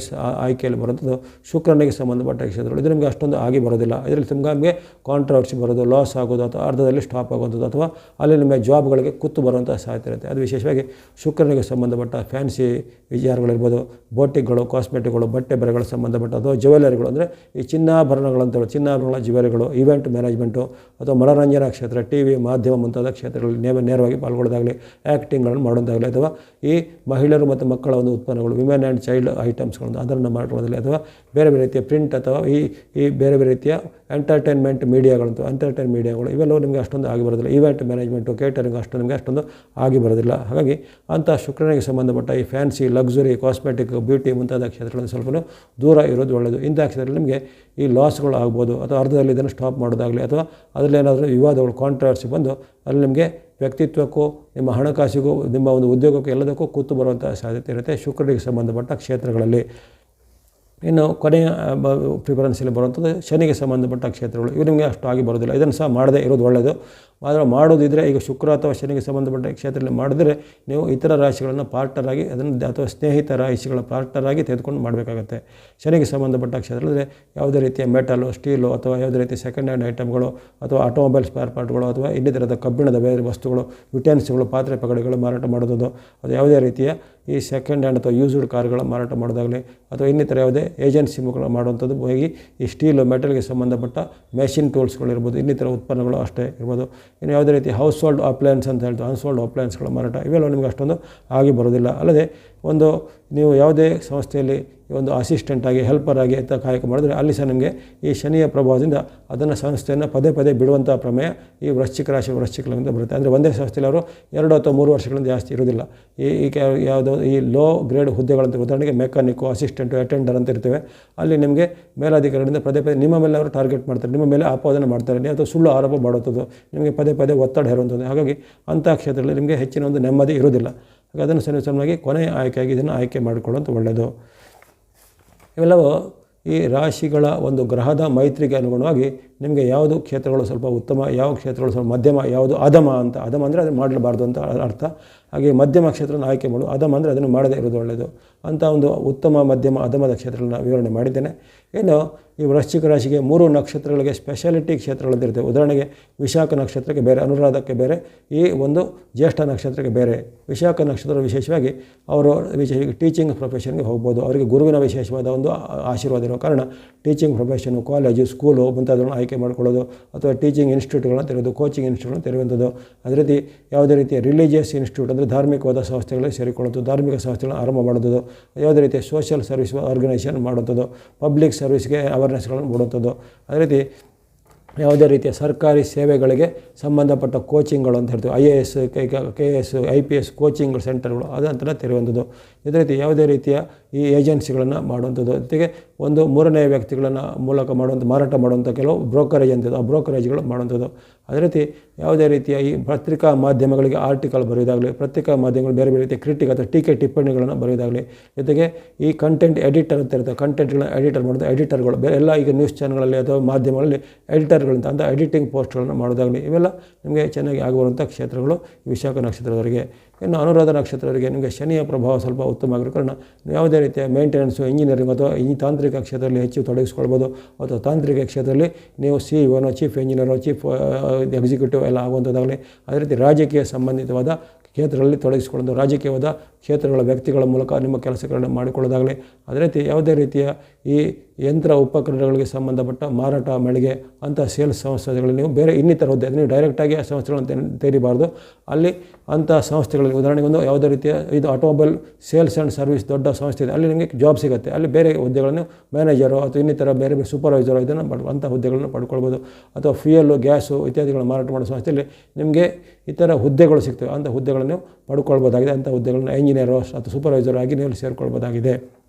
ಆಯ್ಕೆಯಲ್ಲಿ ಬರುವಂಥದ್ದು ಶುಕ್ರನಿಗೆ ಸಂಬಂಧಪಟ್ಟ ಕ್ಷೇತ್ರಗಳು ಇದು ನಿಮಗೆ ಅಷ್ಟೊಂದು ಆಗಿ ಬರೋದಿಲ್ಲ. ಇದರಲ್ಲಿ ತುಂಬ ನಿಮಗೆ ಕಾಂಟ್ರವರ್ಸಿ ಬರೋದು ಲಾಸ್ ಆಗೋದು ಅಥವಾ ಅರ್ಧದಲ್ಲಿ ಸ್ಟಾಪ್ ಆಗುವಂಥದ್ದು ಅಥವಾ ಅಲ್ಲಿ ನಿಮಗೆ ಜಾಬ್ಗಳಿಗೆ ಕುತ್ತು ಬರುವಂಥ ಸಾಧ್ಯತೆ ಇರುತ್ತೆ. ಅದು ವಿಶೇಷವಾಗಿ ಶುಕ್ರನಿಗೆ ಸಂಬಂಧಪಟ್ಟ ಫ್ಯಾನ್ಸಿ ವಿಚಾರಗಳಿರ್ಬೋದು, ಬೋಟಿಕ್ಗಳು ಕಾಸ್ಮೆಟಿಕ್ಗಳು ಬಟ್ಟೆ ಬರೆಗಳ ಸಂಬಂಧಪಟ್ಟ ಅಥವಾ ಜ್ಯುವೆಲರಿಗಳು ಅಂದರೆ ಈ ಚಿನ್ನಾಭರಣಗಳಂತ ಚಿನ್ನಾಭರಣಗಳ ಜ್ಯುವೆಲರಿಗಳು ಇವೆಂಟ್ ಮ್ಯಾನೇಜ್ಮೆಂಟು ಅಥವಾ ಮನೋರಂಜನಾ ಕ್ಷೇತ್ರ ಟಿ ವಿ ಮಾಧ್ಯಮ ಮುಂತಾದ ಕ್ಷೇತ್ರಗಳಲ್ಲಿ ನೇರ, ನೇರವಾಗಿ ಪಾಲ್ಗೊಳ್ಳೋದಾಗಲಿ ಆ್ಯಕ್ಟಿಂಗ್ಗಳನ್ನು ಮಾಡೋದಾಗಲಿ ಅಥವಾ ಈ ಮಹಿಳೆಯರು ಮತ್ತು ಮಕ್ಕಳ ಒಂದು ಉತ್ಪನ್ನಗಳು ವಿಮೆನ್ ಆ್ಯಂಡ್ ಚೈಲ್ಡ್ ಐಟಮ್ಸ್ಗಳನ್ನು ಅದನ್ನು ಮಾಡ್ಕೊಳ್ಳೋದಾಗಲಿ ಅಥವಾ ಬೇರೆ ಬೇರೆ ರೀತಿಯ ಪ್ರಿಂಟ್ ಅಥವಾ ಈ ಈ ಬೇರೆ ಬೇರೆ ರೀತಿಯ ಎಂಟರ್ಟೈನ್ಮೆಂಟ್ ಮೀಡಿಯಾಗಳಂತೂ ಎಂಟರ್ಟೈನ್ ಮೀಡಿಯಾಗಳು ಇವೆಲ್ಲವೂ ನಿಮಗೆ ಅಷ್ಟೊಂದು ಆಗಿ ಬರೋದಿಲ್ಲ. ಈವೆಂಟ್ ಮ್ಯಾನೇಜ್ಮೆಂಟು ಕೇಟರಿಂಗ್ ಅಷ್ಟು ನಿಮಗೆ ಅಷ್ಟೊಂದು ಆಗಿ ಬರೋದಿಲ್ಲ. ಹಾಗಾಗಿ ಅಂಥ ಶುಕ್ರನಿಗೆ ಸಂಬಂಧಪಟ್ಟ ಈ ಫ್ಯಾನ್ಸಿ ಲಕ್ಸುರಿ ಕಾಸ್ಮೆಟಿಕ್ ಬ್ಯೂಟಿ ಮುಂತಾದ ಕ್ಷೇತ್ರಗಳಲ್ಲಿ ಸ್ವಲ್ಪ ದೂರ ಇರೋದು ಒಳ್ಳೆಯದು ಇಂಥ ಕ್ಷೇತ್ರದಲ್ಲಿ ನಿಮಗೆ ಈ ಲಾಸ್ಗಳು ಆಗ್ಬೋದು. ಅಥವಾ ಅರ್ಧದಲ್ಲಿ ಇದನ್ನು ಸ್ಟಾಪ್ ಮಾಡೋದಾಗಲಿ ಅಥವಾ ಅದರಲ್ಲಿ ಏನಾದರೂ ವಿವಾದಗಳು ಕಾಂಟ್ರವರ್ಸಿ ಬಂದು ಅಲ್ಲಿ ನಿಮಗೆ ವ್ಯಕ್ತಿತ್ವಕ್ಕೂ, ನಿಮ್ಮ ಹಣಕಾಸಿಗೂ, ನಿಮ್ಮ ಒಂದು ಉದ್ಯೋಗಕ್ಕೂ ಎಲ್ಲದಕ್ಕೂ ಕೂತು ಬರುವಂಥ ಸಾಧ್ಯತೆ ಇರುತ್ತೆ ಶುಕ್ರನಿಗೆ ಸಂಬಂಧಪಟ್ಟ ಕ್ಷೇತ್ರಗಳಲ್ಲಿ. ಇನ್ನು ಕೊನೆಯ ಪ್ರಿಫರೆನ್ಸಲ್ಲಿ ಬರುವಂಥದ್ದು ಶನಿಗೆ ಸಂಬಂಧಪಟ್ಟ ಕ್ಷೇತ್ರಗಳು. ಇವು ನಿಮಗೆ ಅಷ್ಟು ಆಗಿ ಬರೋದಿಲ್ಲ ಇದನ್ನು ಸಹ ಮಾಡದೇ ಇರೋದು ಒಳ್ಳೆಯದು ಆದರೆ ಮಾಡೋದಿದ್ದರೆ ಈಗ ಶುಕ್ರ ಅಥವಾ ಶನಿಗೆ ಸಂಬಂಧಪಟ್ಟ ಕ್ಷೇತ್ರದಲ್ಲಿ ಮಾಡಿದ್ರೆ ನೀವು ಇತರ ರಾಶಿಗಳನ್ನು ಪಾರ್ಟ್ನರ್ ಆಗಿ ಅದನ್ನು ಅಥವಾ ಸ್ನೇಹಿತ ರಾಶಿಗಳ ಪಾರ್ಟ್ನರ್ ಆಗಿ ತೆಗೆದುಕೊಂಡು ಮಾಡಬೇಕಾಗತ್ತೆ. ಶನಿಗೆ ಸಂಬಂಧಪಟ್ಟ ಕ್ಷೇತ್ರದಲ್ಲಿ ಯಾವುದೇ ರೀತಿಯ ಮೆಟಲು, ಸ್ಟೀಲು ಅಥವಾ ಯಾವುದೇ ರೀತಿಯ ಸೆಕೆಂಡ್ ಹ್ಯಾಂಡ್ ಐಟಮ್ಗಳು ಅಥವಾ ಆಟೋಮೊಬೈಲ್ ಸ್ಪೇರ್ ಪಾರ್ಟ್ಗಳು ಅಥವಾ ಇನ್ನಿತರದ ಕಬ್ಬಿಣದ ಬೇರೆ ವಸ್ತುಗಳು, ಯುಟೆನ್ಸ್ಗಳು, ಪಾತ್ರೆ ಪಗಡೆಗಳು ಮಾರಾಟ ಮಾಡೋದು ಅದು ಯಾವುದೇ ರೀತಿಯ ಈ ಸೆಕೆಂಡ್ ಹ್ಯಾಂಡ್ ಅಥವಾ ಯೂಸ್ಡ್ ಕಾರ್ಗಳ ಮಾರಾಟ ಮಾಡೋದಾಗಲಿ ಅಥವಾ ಇನ್ನಿತರ ಯಾವುದೇ ಏಜೆನ್ಸಿ ಮುಖ ಮಾಡುವಂಥದ್ದು ಹೋಗಿ ಈ ಸ್ಟೀಲು ಮೆಟಲ್ಗೆ ಸಂಬಂಧಪಟ್ಟ ಮೆಷಿನ್ ಟೂಲ್ಸ್ಗಳಿರ್ಬೋದು ಇನ್ನಿತರ ಉತ್ಪನ್ನಗಳು ಅಷ್ಟೇ ಇರ್ಬೋದು. ಇನ್ನು ಯಾವುದೇ ರೀತಿ ಹೌಸ್ ಹೋಲ್ಡ್ ಅಪ್ಲಯನ್ಸ್ ಅಂತ ಹೇಳ್ತೀವಿ ಹೌಸ್ ಹೋಲ್ಡ್ ಅಪ್ಲಯನ್ಸ್ಗಳ ಮಾರಾಟ ಇವೆಲ್ಲ ನಿಮಗೆ ಅಷ್ಟೊಂದು ಆಗಿ ಬರೋದಿಲ್ಲ ಅಲ್ಲದೆ ಒಂದು ನೀವು ಯಾವುದೇ ಸಂಸ್ಥೆಯಲ್ಲಿ ಒಂದು ಅಸಿಸ್ಟೆಂಟಾಗಿ ಹೆಲ್ಪರಾಗಿ ಅಂತ ಕಾಯಕ ಮಾಡಿದ್ರೆ ಅಲ್ಲಿ ಸಹ ನಿಮಗೆ ಈ ಶನಿಯ ಪ್ರಭಾವದಿಂದ ಅದನ್ನು ಸಂಸ್ಥೆಯನ್ನು ಪದೇ ಪದೇ ಬಿಡುವಂಥ ಪ್ರಮೇಯ ಈ ವೃಶ್ಚಿಕ ರಾಶಿ ವೃಶ್ಚಿಕಗಳಿಂದ ಬರುತ್ತೆ. ಅಂದರೆ ಒಂದೇ ಸಂಸ್ಥೆಯಲ್ಲಿ ಅವರು ಎರಡು ಅಥವಾ ಮೂರು ವರ್ಷಗಳಿಂದ ಜಾಸ್ತಿ ಇರೋದಿಲ್ಲ ಈ ಯಾವುದೋ ಈ ಲೋ ಗ್ರೇಡ್ ಹುದ್ದೆಗಳಂತ ಉದಾಹರಣೆಗೆ ಮೆಕ್ಯಾನಿಕ್ಕು ಅಸಿಸ್ಟೆಂಟು ಅಟೆಂಡರ್ ಅಂತ ಇರ್ತೇವೆ. ಅಲ್ಲಿ ನಿಮಗೆ ಮೇಲಾಧಿಕಾರಿಗಳಿಂದ ಪದೇ ಪದೇ ನಿಮ್ಮ ಮೇಲೆ ಅವರು ಟಾರ್ಗೆಟ್ ಮಾಡ್ತಾರೆ. ನಿಮ್ಮ ಮೇಲೆ ಆಪಾದನೆ ಮಾಡ್ತಾರೆ. ಅಥವಾ ಸುಳ್ಳು ಆರೋಪ ಮಾಡುವಂಥದ್ದು. ನಿಮಗೆ ಪದೇ ಪದೇ ಒತ್ತಡ ಹೇರುವಂಥದ್ದು ಹಾಗಾಗಿ ಅಂಥ ಕ್ಷೇತ್ರದಲ್ಲಿ ನಿಮಗೆ ಹೆಚ್ಚಿನ ಒಂದು ನೆಮ್ಮದಿ ಇರೋದಿಲ್ಲ ಹಾಗೆ ಅದನ್ನು ಸರಿಸಮನಾಗಿ ಕೊನೆಯ ಆಯ್ಕೆಯಾಗಿ ಇದನ್ನು ಆಯ್ಕೆ ಮಾಡಿಕೊಳ್ಳುವಂಥ ಒಳ್ಳೆಯದು ಇವೆಲ್ಲವೂ ಈ ರಾಶಿಗಳ ಒಂದು ಗ್ರಹದ ಮೈತ್ರಿಗೆ ಅನುಗುಣವಾಗಿ ನಿಮಗೆ ಯಾವುದು ಕ್ಷೇತ್ರಗಳು ಸ್ವಲ್ಪ ಉತ್ತಮ, ಯಾವ ಕ್ಷೇತ್ರಗಳು ಸ್ವಲ್ಪ ಮಧ್ಯಮ, ಯಾವುದು ಅಧಮ ಅಂತ, ಅಧಮ ಅಂದರೆ ಅದನ್ನು ಮಾಡಲಬಾರ್ದು ಅಂತ ಅರ್ಥ. ಹಾಗೆ ಮಧ್ಯಮ ಕ್ಷೇತ್ರವನ್ನು ಆಯ್ಕೆ ಮಾಡು, ಅಧಮ ಅಂದರೆ ಅದನ್ನು ಮಾಡದೇ ಇರೋದು ಒಳ್ಳೆಯದು ಅಂತ ಒಂದು ಉತ್ತಮ, ಮಧ್ಯಮ, ಅಧಮದ ಕ್ಷೇತ್ರಗಳನ್ನ ವಿವರಣೆ ಮಾಡಿದ್ದೇನೆ. ಇನ್ನು ಈ ವೃಶ್ಚಿಕ ರಾಶಿಗೆ ಮೂರು ನಕ್ಷತ್ರಗಳಿಗೆ ಸ್ಪೆಷಾಲಿಟಿ ಕ್ಷೇತ್ರಗಳಂತಿರ್ತವೆ ಉದಾಹರಣೆಗೆ ವಿಶಾಖ ನಕ್ಷತ್ರಕ್ಕೆ ಬೇರೆ, ಅನುರಾಧಕ್ಕೆ ಬೇರೆ, ಈ ಒಂದು ಜ್ಯೇಷ್ಠ ನಕ್ಷತ್ರಕ್ಕೆ ಬೇರೆ. ವಿಶಾಖ ನಕ್ಷತ್ರ ವಿಶೇಷವಾಗಿ ಅವರು ವಿಶೇಷವಾಗಿ ಟೀಚಿಂಗ್ ಪ್ರೊಫೆಷನ್ಗೆ ಹೋಗ್ಬೋದು. ಅವರಿಗೆ ಗುರುವಿನ ವಿಶೇಷವಾದ ಒಂದು ಆಶೀರ್ವಾದ ಇರೋ ಕಾರಣ ಟೀಚಿಂಗ್ ಪ್ರೊಫೆಷನು ಕಾಲೇಜು ಸ್ಕೂಲು ಮುಂತಾದವುಗಳನ್ನು ಆಯ್ಕೆ ಮಾಡಿಕೊಳ್ಳೋದು ಅಥವಾ ಟೀಚಿಂಗ್ ಇನ್ಸ್ಟಿಟ್ಯೂಟ್ಗಳನ್ನ ತೆರೆಯೋದು ಕೋಚಿಂಗ್ ಇನ್ಸ್ಟಿಟ್ಯೂಟ್ಗಳನ್ನ ತೆರೆಯುವಂಥದ್ದು. ಅದೇ ರೀತಿ ಯಾವುದೇ ರೀತಿಯ ರಿಲಿಜಿಯಸ್ ಇನ್ಸ್ಟಿಟ್ಯೂಟ್ ಅಂದರೆ ಧಾರ್ಮಿಕವಾದ ಸಂಸ್ಥೆಗಳಿಗೆ ಸೇರಿಕೊಳ್ಳೋದು, ಧಾರ್ಮಿಕ ಸಂಸ್ಥೆಗಳನ್ನ ಆರಂಭ ಮಾಡೋದು, ಯಾವುದೇ ರೀತಿಯ ಸೋಷಿಯಲ್ ಸರ್ವಿಸ್ ಆರ್ಗನೈಸೇಷನ್ ಮಾಡುವಂಥದ್ದು. ಪಬ್ಲಿಕ್ ಸರ್ವಿಸ್ಗೆ ಅವೇರ್ನೆಸ್ಗಳನ್ನು ಮೂಡುವಂಥದ್ದು ಅದೇ ರೀತಿ ಯಾವುದೇ ರೀತಿಯ ಸರ್ಕಾರಿ ಸೇವೆಗಳಿಗೆ ಸಂಬಂಧಪಟ್ಟ ಕೋಚಿಂಗ್ಗಳು ಅಂತ ಹೇಳ್ತೀವಿ. I A S K A S I P S coaching ಸೆಂಟರ್ಗಳು ಅದಂತರ ತೆರೆಯುವಂಥದ್ದು. ಇದೇ ರೀತಿ ಯಾವುದೇ ರೀತಿಯ ಈ ಏಜೆನ್ಸಿಗಳನ್ನು ಮಾಡುವಂಥದ್ದು. ಜೊತೆಗೆ ಒಂದು ಮೂರನೇ ವ್ಯಕ್ತಿಗಳನ್ನು ಮೂಲಕ ಮಾಡುವಂಥ ಮಾರಾಟ ಮಾಡುವಂಥ ಕೆಲವು ಬ್ರೋಕರೇಜ್ ಅಂಥದ್ದು ಆ ಬ್ರೋಕರೇಜ್ಗಳು ಮಾಡುವಂಥದ್ದು ಅದೇ ರೀತಿ ಯಾವುದೇ ರೀತಿಯ ಈ ಪತ್ರಿಕಾ ಮಾಧ್ಯಮಗಳಿಗೆ ಆರ್ಟಿಕಲ್ ಬರೆಯೋದಾಗಲಿ ಪತ್ರಿಕಾ ಮಾಧ್ಯಮಗಳು ಬೇರೆ ಬೇರೆ ರೀತಿಯ ಕ್ರಿಟಿಕ್ ಅಥವಾ ಟೀಕೆ ಟಿಪ್ಪಣಿಗಳನ್ನು ಬರೆಯೋದಾಗಲಿ ಜೊತೆಗೆ ಈ ಕಂಟೆಂಟ್ ಎಡಿಟರ್ ಅಂತ ಇರ್ತದೆ ಕಂಟೆಂಟ್ಗಳನ್ನ ಎಡಿಟರ್ ಮಾಡೋದು ಎಡಿಟರ್ಗಳು ಬೇರೆ ಎಲ್ಲ ಈಗ ನ್ಯೂಸ್ ಚಾನಲ್ಗಳಲ್ಲಿ ಅಥವಾ ಮಾಧ್ಯಮಗಳಲ್ಲಿ ಎಡಿಟರ್ಗಳಂತ ಅಂತ ಎಡಿಟಿಂಗ್ ಪೋಸ್ಟ್ಗಳನ್ನು ಮಾಡೋದಾಗಲಿ ಇವೆಲ್ಲ ನಿಮಗೆ ಚೆನ್ನಾಗಿ ಆಗುವಂಥ ಕ್ಷೇತ್ರಗಳು ವಿಶಾಖ ನಕ್ಷತ್ರದವರಿಗೆ. ಇನ್ನು ಅನುರಾಧ ನಕ್ಷತ್ರದವರಿಗೆ ನಿಮಗೆ ಶನಿಯ ಪ್ರಭಾವ ಸ್ವಲ್ಪ ಉತ್ತಮ ಆಗಿರೋ ಕಾರಣ ಯಾವುದೇ ರೀತಿಯ ಮೇಂಟೆನೆನ್ಸು ಇಂಜಿನಿಯರಿಂಗ್ ಅಥವಾ ಈ ತಾಂತ್ರಿಕ ಕ್ಷೇತ್ರದಲ್ಲಿ ಹೆಚ್ಚು ತೊಡಗಿಸ್ಕೊಳ್ಬೋದು. ಅಥವಾ ತಾಂತ್ರಿಕ ಕ್ಷೇತ್ರದಲ್ಲಿ ನೀವು ಸಿ ಇಒನೋ ಚೀಫ್ ಇಂಜಿನಿಯರೋ ಚೀಫ್ ಎಕ್ಸಿಕ್ಯೂಟಿವ್ ಎಲ್ಲ ಆಗುವಂಥದ್ದಾಗಲಿ, ಅದೇ ರೀತಿ ರಾಜಕೀಯ ಸಂಬಂಧಿತವಾದ ಕ್ಷೇತ್ರಗಳಲ್ಲಿ ತೊಡಗಿಸ್ಕೊಳ್ಳೋದು, ರಾಜಕೀಯವಾದ ಕ್ಷೇತ್ರಗಳ ವ್ಯಕ್ತಿಗಳ ಮೂಲಕ ನಿಮ್ಮ ಕೆಲಸಗಳನ್ನು ಮಾಡಿಕೊಳ್ಳೋದಾಗಲಿ, ಅದೇ ರೀತಿ ಯಾವುದೇ ರೀತಿಯ ಈ ಯಂತ್ರ ಉಪಕರಣಗಳಿಗೆ ಸಂಬಂಧಪಟ್ಟ ಮಾರಾಟ, ಮಳಿಗೆ ಅಂಥ ಸೇಲ್ಸ್ ಸಂಸ್ಥೆಗಳಲ್ಲಿ ನೀವು ಬೇರೆ ಇನ್ನಿತರ ಹುದ್ದೆ ನೀವು ಡೈರೆಕ್ಟಾಗಿ ಆ ಸಂಸ್ಥೆಗಳನ್ನು ತೆರಿಬಾರ್ದು. ಅಲ್ಲಿ ಅಂಥ ಸಂಸ್ಥೆಗಳಲ್ಲಿ ಉದಾಹರಣೆಗೆ ಒಂದು ಯಾವುದೇ ರೀತಿಯ ಇದು ಆಟೋಮೊಬೈಲ್ ಸೇಲ್ಸ್ ಆ್ಯಂಡ್ ಸರ್ವಿಸ್ ದೊಡ್ಡ ಸಂಸ್ಥೆ ಇದೆ. ಅಲ್ಲಿ ನಿಮಗೆ ಜಾಬ್ ಸಿಗುತ್ತೆ. ಅಲ್ಲಿ ಬೇರೆ ಹುದ್ದೆಗಳನ್ನು ಮ್ಯಾನೇಜರು ಅಥವಾ ಇನ್ನಿತರ ಬೇರೆ ಬೇರೆ ಸೂಪರ್ವೈಸರು ಇದನ್ನು ಪಡ್ ಅಂಥ ಹುದ್ದೆಗಳನ್ನು ಪಡ್ಕೊಳ್ಬೋದು. ಅಥವಾ ಫ್ಯೂಯಲ್ಲು ಗ್ಯಾಸು ಇತ್ಯಾದಿಗಳನ್ನು ಮಾರಾಟ ಮಾಡೋ ಸಂಸ್ಥೆಯಲ್ಲಿ ನಿಮಗೆ ಇತರ ಹುದ್ದೆಗಳು ಸಿಗ್ತವೆ. ಅಂಥ ಹುದ್ದೆಗಳನ್ನು ಪಡ್ಕೊಳ್ಬೋದಾಗಿದೆ. ಅಂಥ ಹುದ್ದೆಗಳನ್ನು ಇಂಜಿನಿಯರು ಅಥವಾ ಸೂಪರ್ವೈಸರ್ ಆಗಿ ನೀವು ಸೇರಿಕೊಳ್ಬೋದಾಗಿದೆ.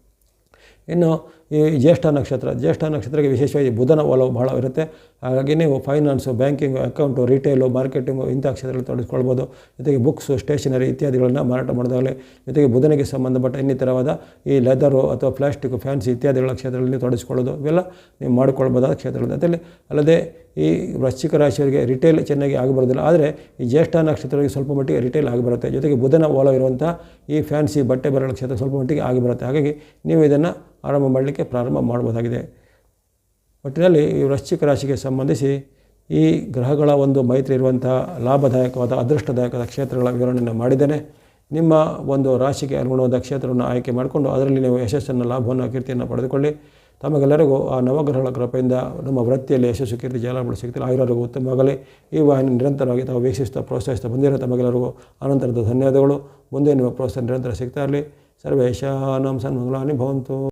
ಇನ್ನು ಈ ಜ್ಯೇಷ್ಠ ನಕ್ಷತ್ರ, ಜ್ಯೇಷ್ಠ ನಕ್ಷತ್ರಕ್ಕೆ ವಿಶೇಷವಾಗಿ ಬುಧನ ಒಲವು ಬಹಳ ಇರುತ್ತೆ. ಹಾಗಾಗಿ ನೀವು finance banking account retail marketing ಇಂಥ ಕ್ಷೇತ್ರದಲ್ಲಿ ತೊಡಗಿಸ್ಕೊಳ್ಬೋದು. ಜೊತೆಗೆ ಬುಕ್ಸು ಸ್ಟೇಷನರಿ ಇತ್ಯಾದಿಗಳನ್ನು ಮಾರಾಟ ಮಾಡೋದಾಗಲಿ, ಜೊತೆಗೆ ಬುಧನಿಗೆ ಸಂಬಂಧಪಟ್ಟ ಇನ್ನಿತರವಾದ ಈ ಲೆದರು ಅಥವಾ ಪ್ಲಾಸ್ಟಿಕ್ ಫ್ಯಾನ್ಸಿ ಇತ್ಯಾದಿಗಳ ಕ್ಷೇತ್ರಗಳಲ್ಲಿ ತೊಡಗಿಸ್ಕೊಳ್ಳೋದು. ಇವೆಲ್ಲ ನೀವು ಮಾಡಿಕೊಳ್ಬೋದಾದ ಕ್ಷೇತ್ರಗಳು ಅದರಲ್ಲಿ ಅಲ್ಲದೆ ಈ ವೃಶ್ಚಿಕ ರಾಶಿಯವರಿಗೆ ರಿಟೇಲ್ ಚೆನ್ನಾಗಿ ಆಗಿ ಬರೋದಿಲ್ಲ. ಆದರೆ ಈ ಜ್ಯೇಷ್ಠ ನಕ್ಷತ್ರಗಳಿಗೆ ಸ್ವಲ್ಪ ಮಟ್ಟಿಗೆ ರಿಟೇಲ್ ಆಗಿಬರುತ್ತೆ ಜೊತೆಗೆ ಬುಧನ ಓಲ ಇರುವಂಥ ಈ ಫ್ಯಾನ್ಸಿ ಬಟ್ಟೆ ಬರಗಳ ಕ್ಷೇತ್ರ ಸ್ವಲ್ಪ ಮಟ್ಟಿಗೆ ಆಗಿಬರುತ್ತೆ ಹಾಗಾಗಿ ನೀವು ಇದನ್ನು ಆರಂಭ ಮಾಡಲಿಕ್ಕೆ ಪ್ರಾರಂಭ ಮಾಡ್ಬೋದಾಗಿದೆ ಒಟ್ಟಿನಲ್ಲಿ ಈ ವೃಶ್ಚಿಕ ರಾಶಿಗೆ ಸಂಬಂಧಿಸಿ ಈ ಗ್ರಹಗಳ ಒಂದು ಮೈತ್ರಿ ಇರುವಂಥ ಲಾಭದಾಯಕವಾದ, ಅದೃಷ್ಟದಾಯಕವಾದ ಕ್ಷೇತ್ರಗಳ ವಿವರಣೆಯನ್ನು ಮಾಡಿದ್ದೇನೆ. ನಿಮ್ಮ ಒಂದು ರಾಶಿಗೆ ಅನುಗುಣವಾದ ಕ್ಷೇತ್ರವನ್ನು ಆಯ್ಕೆ ಮಾಡಿಕೊಂಡು ಅದರಲ್ಲಿ ನೀವು ಯಶಸ್ಸನ್ನು, ಲಾಭವನ್ನು, ಕೀರ್ತಿಯನ್ನು ಪಡೆದುಕೊಳ್ಳಿ. ತಮಗೆಲ್ಲರಿಗೂ ಆ ನವಗ್ರಹಗಳ ಕೃಪೆಯಿಂದ ನಮ್ಮ ವೃತ್ತಿಯಲ್ಲಿ ಯಶಸ್ಸು, ಕೀರ್ತಿ ಜಾಲಗಳು ಸಿಗ್ತಿಲ್ಲ ಆಯುರಾರಿಗೂ ಉತ್ತಮವಾಗಲಿ. ಈ ವಾಹಿನಿ ನಿರಂತರವಾಗಿ ತಾವು ವೀಕ್ಷಿಸ್ತಾ ಪ್ರೋತ್ಸಾಹಿಸ್ತಾ ಬಂದಿರೋ ತಮಗೆಲ್ಲರಿಗೂ ಅನಂತರದ ಧನ್ಯವಾದಗಳು. ಮುಂದೆ ನಿಮ್ಮ ಪ್ರೋತ್ಸಾಹ ನಿರಂತರ ಸಿಗ್ತಾ ಇರಲಿ. ಸರ್ವೇಶಾನಾಂ ಸನ್ಮಂಗಲಾನಿ ಭವಂತು.